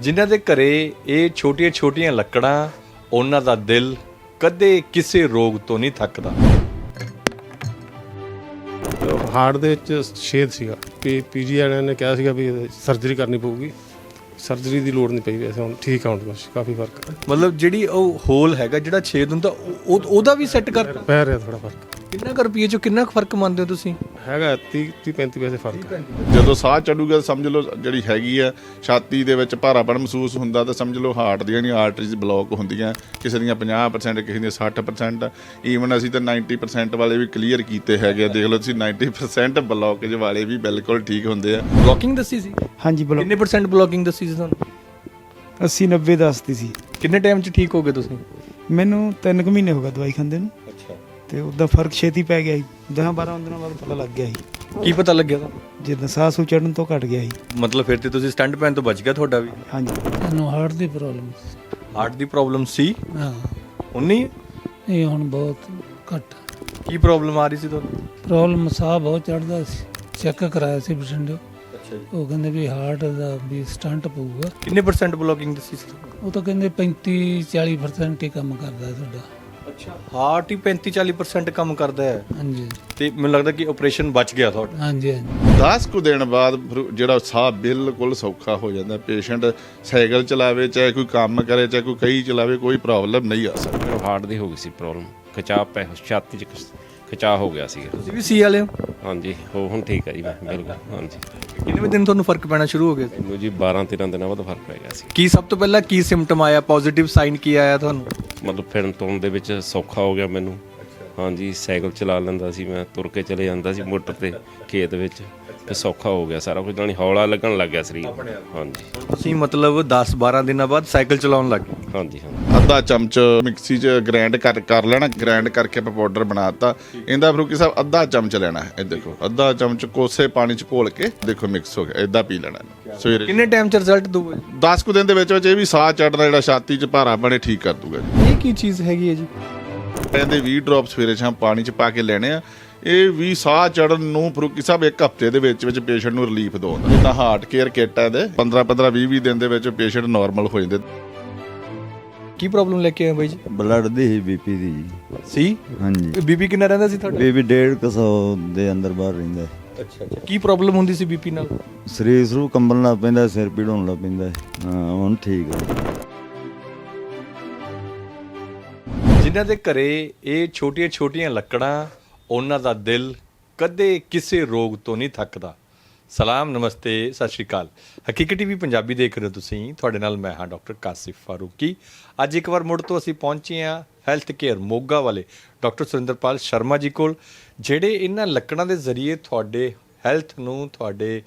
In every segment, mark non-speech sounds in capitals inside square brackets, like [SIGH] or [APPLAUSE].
ਜਿਨ੍ਹਾਂ ਦੇ ਘਰੇ ਇਹ ਛੋਟੀਆਂ-ਛੋਟੀਆਂ ਲੱਕੜਾਂ ਉਹਨਾਂ ਦਾ ਦਿਲ ਕਦੇ ਕਿਸੇ ਰੋਗ ਤੋਂ ਨਹੀਂ ਥੱਕਦਾ। ਹਾਰਟ ਦੇ ਵਿੱਚ ਛੇਦ ਸੀਗਾ ਪੀ ਪੀਜੀ ਵਾਲਿਆਂ ਨੇ ਕਿਹਾ ਸੀਗਾ ਵੀ ਸਰਜਰੀ ਕਰਨੀ ਪਊਗੀ। ਸਰਜਰੀ ਦੀ ਲੋੜ ਨਹੀਂ ਪਈ ਵੈਸੇ ਹੁਣ ਠੀਕ ਆ ਹੁਣ ਬਸ ਕਾਫੀ ਫ਼ਰਕ ਮਤਲਬ ਜਿਹੜੀ ਉਹ ਹੋਲ ਹੈਗਾ ਜਿਹੜਾ ਛੇਦ ਹੁੰਦਾ ਉਹ- ਉਹ- ਉਹਦਾ ਵੀ ਸੈੱਟ ਕਰ ਪੈ ਰਿਹਾ ਥੋੜਾ ਫ਼ਰਕ। ਕਿੰਨਾ ਕੁ ਰੁਪਈਏ ਚੋਂ ਕਿੰਨਾ ਕੁ ਫ਼ਰਕ ਮੰਨਦੇ ਹੋ ਤੁਸੀਂ? ਹੈਗਾ 30 30 35 ਪੈਸੇ ਫ਼ਰਕ। ਹੈ ਜਦੋਂ ਸਾਹ ਚੜੂਗਾ ਸਮਝ ਲਓ ਜਿਹੜੀ ਹੈਗੀ ਆ ਛਾਤੀ ਦੇ ਵਿੱਚ ਭਾਰਾਪਣ ਮਹਿਸੂਸ ਹੁੰਦਾ ਤਾਂ ਸਮਝ ਲਓ ਹਾਰਟ ਦੀਆਂ ਨਹੀਂ ਆਰਟਰੀਜ਼ ਬਲੌਕ ਹੁੰਦੀਆਂ ਕਿਸੇ ਦੀਆਂ 50% ਕਿਸੇ ਦੀਆਂ 60% ਈਵਨ ਅਸੀਂ ਤਾਂ 90% ਵਾਲੇ ਵੀ ਕਲੀਅਰ ਕੀਤੇ ਹੈਗੇ ਆ। ਦੇਖ ਲਓ ਤੁਸੀਂ 90% ਬਲੌਕੇਜ ਵਾਲੇ ਵੀ ਬਿਲਕੁਲ ਠੀਕ ਹੁੰਦੇ ਆ। ਬਲੌਕਿੰਗ ਦੱਸੀ ਸੀ? ਹਾਂਜੀ ਬਲੋ ਕਿੰਨੇ ਪਰਸੈਂਟ ਬਲੌਕਿੰਗ ਦੱਸੀ ਸੀ ਤੁਹਾਨੂੰ? 80 90 ਦੱਸਦੀ ਸੀ। ਕਿੰਨੇ ਟਾਈਮ 'ਚ ਠੀਕ ਹੋ ਗਏ ਤੁਸੀਂ? ਮੈਨੂੰ 3 ਕੁ ਮਹੀਨੇ ਹੋ ਗਏ ਦਵਾਈ ਖਾਂਦੇ ਨੂੰ। ਤੇ ਉਹਦਾ ਫ਼ਰਕ ਛੇਤੀ ਪੈ ਗਿਆ ਸੀ। 10 12 ਦਿਨਾਂ ਬਾਅਦ ਪਤਾ ਲੱਗ ਗਿਆ ਸੀ। ਕੀ ਪਤਾ ਲੱਗਿਆ ਤਾਂ ਜਦੋਂ ਸਾਹ ਸੂ ਚੜਨ ਤੋਂ ਘਟ ਗਿਆ ਸੀ। ਮਤਲਬ ਫਿਰ ਤੇ ਤੁਸੀਂ ਸਟੰਟ ਪੈਨ ਤੋਂ ਬਚ ਗਿਆ ਤੁਹਾਡਾ ਵੀ? ਹਾਂਜੀ। ਮੈਨੂੰ ਹਾਰਟ ਦੀ ਪ੍ਰੋਬਲਮ ਹਾਰਟ ਦੀ ਪ੍ਰੋਬਲਮ ਸੀ? ਹਾਂ। ਉਨੀ ਇਹ ਹੁਣ ਬਹੁਤ ਘੱਟ। ਕੀ ਪ੍ਰੋਬਲਮ ਆ ਰਹੀ ਸੀ ਤੁਹਾਨੂੰ? ਪ੍ਰੋਬਲਮ ਸਾਹ ਬਹੁਤ ਚੜਦਾ ਸੀ। ਚੈੱਕ ਕਰਾਇਆ ਸੀ ਬਠਿੰਡੇ ਅੱਛਾ ਉਹ ਕਹਿੰਦੇ ਵੀ ਹਾਰਟ ਦਾ ਵੀ ਸਟੰਟ ਪਊਗਾ। ਕਿੰਨੇ ਪਰਸੈਂਟ ਬਲੌਕਿੰਗ ਦੱਸੀ ਸੀ ਉਹ ਤਾਂ ਕਹਿੰਦੇ 35 40% ਹੀ ਕੰਮ ਕਰਦਾ ਤੁਹਾਡਾ। ਅੱਛਾ। ਹਾਰਟ ਹੀ 35 40% ਕੰਮ ਕਰਦਾ ਹੈ। ਹਾਂਜੀ। ਤੇ ਮੈਨੂੰ ਲੱਗਦਾ ਕਿ ਆਪਰੇਸ਼ਨ ਬਚ ਗਿਆ ਤੁਹਾਡਾ। ਹਾਂਜੀ ਹਾਂਜੀ। 10 ਕੁ ਦਿਨ ਬਾਅਦ ਫਿਰ ਜਿਹੜਾ ਸਾਹ ਬਿਲਕੁਲ ਸੌਖਾ ਹੋ ਜਾਂਦਾ ਪੇਸ਼ੈਂਟ ਸਾਈਕਲ ਚਲਾਵੇ ਚਾਹੇ ਕੋਈ ਕੰਮ ਕਰੇ ਚਾਹੇ ਕੋਈ ਕਹੀ ਚਲਾਵੇ ਕੋਈ ਪ੍ਰੋਬਲਮ ਨਹੀਂ ਆ ਸਕਦੀ। ਹਾਰਟ ਦੀ ਹੋ ਗਈ ਸੀ ਪ੍ਰੋਬਲਮ ਖਿਚਾਅ ਪੈ ਛਾਤੀ 'ਚ ਖਿਚਾਅ ਹੋ ਗਿਆ ਸੀਗਾ। ਤੁਸੀਂ ਵੀ ਸੀ ਵਾਲੇ ਹੋ? ਹਾਂਜੀ ਹੋ ਹੁਣ ਠੀਕ ਹੈ ਜੀ ਮੈਂ ਬਿਲਕੁਲ ਹਾਂਜੀ। ਕਿੰਨੇ ਦਿਨ ਤੁਹਾਨੂੰ ਫ਼ਰਕ ਪੈਣਾ ਸ਼ੁਰੂ ਹੋ ਗਿਆ? ਸੀ? ਮੈਨੂੰ ਜੀ 12 13 ਦਿਨਾਂ ਬਾਅਦ ਫ਼ਰਕ ਪੈ ਗਿਆ ਸੀ। ਕੀ ਸਭ ਤੋਂ ਪਹਿਲਾਂ ਕੀ ਸਿੰਪਟਮ ਆਇਆ? ਪੋਜ਼ਿਟਿਵ ਸਾਈਨ ਕੀ ਆਇਆ ਤੁਹਾਨੂੰ? ਮਤਲਬ ਫਿਰਨ ਤੁਰਨ ਦੇ ਵਿੱਚ ਸੌਖਾ ਹੋ ਗਿਆ ਮੈਨੂੰ। ਹਾਂਜੀ ਸਾਈਕਲ ਚਲਾ ਲੈਂਦਾ ਸੀ ਮੈਂ ਤੁਰ ਕੇ ਚਲੇ ਜਾਂਦਾ ਸੀ ਮੋਟਰ ਤੇ ਖੇਤ ਵਿੱਚ। ਤੇ ਸੌਖਾ ਹੋ ਗਿਆ ਸਾਰਾ ਕੁਝ ਜਾਣੀ ਹੌਲਾ ਲੱਗਣ ਲੱਗ ਗਿਆ ਸਰੀਰ। ਹਾਂਜੀ। ਤੁਸੀਂ ਮਤਲਬ 10 12 ਦਿਨਾਂ ਬਾਅਦ ਸਾਈਕਲ ਚਲਾਉਣ ਲੱਗ ਗਏ? ਹਾਂਜੀ ਹਾਂਜੀ। ਅੱਧਾ ਚਮਚ ਮਿਕਸੀ 'ਚ ਗ੍ਰਾਈਂਡ ਕਰ ਕਰ ਲੈਣਾ ਗ੍ਰਾਈਂਡ ਕਰਕੇ ਆਪਾਂ ਪਾਊਡਰ ਬਣਾਤਾ ਇਹਦਾ ਫਰੂਕੀ ਸਾਹਿਬ ਅੱਧਾ ਚਮਚ ਲੈਣਾ ਹੈ ਇਹ ਦੇਖੋ। ਅੱਧਾ ਚਮਚ ਕੋਸੇ ਪਾਣੀ 'ਚ ਘੋਲ ਕੇ ਦੇਖੋ ਮਿਕਸ ਹੋ ਗਿਆ ਇਦਾਂ ਪੀ ਲੈਣਾ। ਸਵੇਰੇ ਕਿੰਨੇ ਟਾਈਮ 'ਚ ਰਿਜ਼ਲਟ ਦੂਗਾ 10 ਕੁ ਦਿਨ ਦੇ ਵਿੱਚ ਵਿੱਚ ਇਹ ਵੀ ਸਾਹ ਚੜਨਾ ਜਿਹੜਾ ਛਾਤੀ 'ਚ ਭਾਰਾ ਬਣੇ ਠੀਕ ਕਰ ਦੂਗਾ ਜੀ। ਇਹ ਕੀ ਚੀਜ਼ ਹੈਗੀ ਹੈ ਜੀ? ਇਹਦੇ 20 ਡ੍ਰੌਪ ਸਵੇਰੇ ਸ਼ਾਮ ਪਾਣੀ 'ਚ ਪਾ ਕੇ ਲੈਣੇ ਆ। ਇਹ ਵੀ ਸਾਹ ਚੜਨ ਨੂੰ ਫਰੂਕੀ ਸਾਹਿਬ ਇੱਕ ਹਫ਼ਤੇ ਦੇ ਵਿੱਚ ਵਿੱਚ ਪੇਸ਼ੈਂਟ ਨੂੰ ਰਿਲੀਫ ਦਵਾਉਂਦਾ। ਜਿੱਦਾਂ ਹਾਰਟ ਕੇਅਰ ਕਿੱਟ ਹੈ ਇਹਦੇ। 15 15 20 20 ਦਿਨ ਦੇ ਵਿੱਚ ਪੇਸ਼ੈਂਟ ਨਾਰਮਲ ਹੋ ਜਾਂਦੇ। ਕੀ ਪ੍ਰੋਬਲਮ ਲੈ ਕੇ ਆਏ ਬਾਈ ਜੀ? ਬਲੱਡ ਦੀ ਹੀ ਬੀਪੀ ਦੀ ਜੀ। ਸੀ? ਹਾਂਜੀ। ਬੀਪੀ ਕਿੰਨਾ ਰਹਿੰਦਾ ਸੀ ਤੁਹਾਡਾ? ਬੀਪੀ 150 ਦੇ ਅੰਦਰ ਬਾਹਰ ਰਹਿੰਦਾ। ਅੱਛਾ ਅੱਛਾ। ਕੀ ਪ੍ਰੋਬਲਮ ਹੁੰਦੀ ਸੀ ਬੀਪੀ ਨਾਲ? ਸਰੀਰ ਸਰੂ ਕੰਬਣ ਲੱਗ ਪੈਂਦਾ ਸਿਰ ਪੀੜ ਹੋਣ ਲੱਗ ਪੈਂਦਾ। ਹੈ। ਹਾਂ ਹੁਣ ਠੀਕ ਹੈ ਜਿਨ੍ਹਾਂ ਦੇ ਘਰੇ ਇਹ ਛੋਟੀਆਂ-ਛੋਟੀਆਂ ਲੱਕੜਾਂ ਉਹਨਾਂ ਦਾ ਦਿਲ ਕਦੇ ਕਿਸੇ ਰੋਗ ਤੋਂ ਨਹੀਂ ਥੱਕਦਾ। ਸਲਾਮ, ਨਮਸਤੇ, ਸਤਿ ਸ਼੍ਰੀ ਅਕਾਲ। ਹਕੀਕਤ ਟੀਵੀ ਪੰਜਾਬੀ ਦੇਖ ਰਹੇ ਹੋ ਤੁਸੀਂ। ਤੁਹਾਡੇ ਨਾਲ ਮੈਂ ਹਾਂ ਡਾਕਟਰ ਕਾਸਿਫ ਫਾਰੂਕੀ। ਅੱਜ ਇੱਕ ਵਾਰ ਮੁੜ ਤੋਂ ਅਸੀਂ ਪਹੁੰਚੇ ਹਾਂ ਹੈਲਥ ਕੇਅਰ ਮੋਗਾ ਵਾਲੇ ਡਾਕਟਰ ਸੁਰਿੰਦਰਪਾਲ ਸ਼ਰਮਾ ਜੀ ਕੋਲ, ਜਿਹੜੇ ਇਹਨਾਂ ਲੱਕੜਾਂ ਦੇ ਜ਼ਰੀਏ ਤੁਹਾਡੇ ਹੈਲਥ ਨੂੰ, ਤੁਹਾਡੇ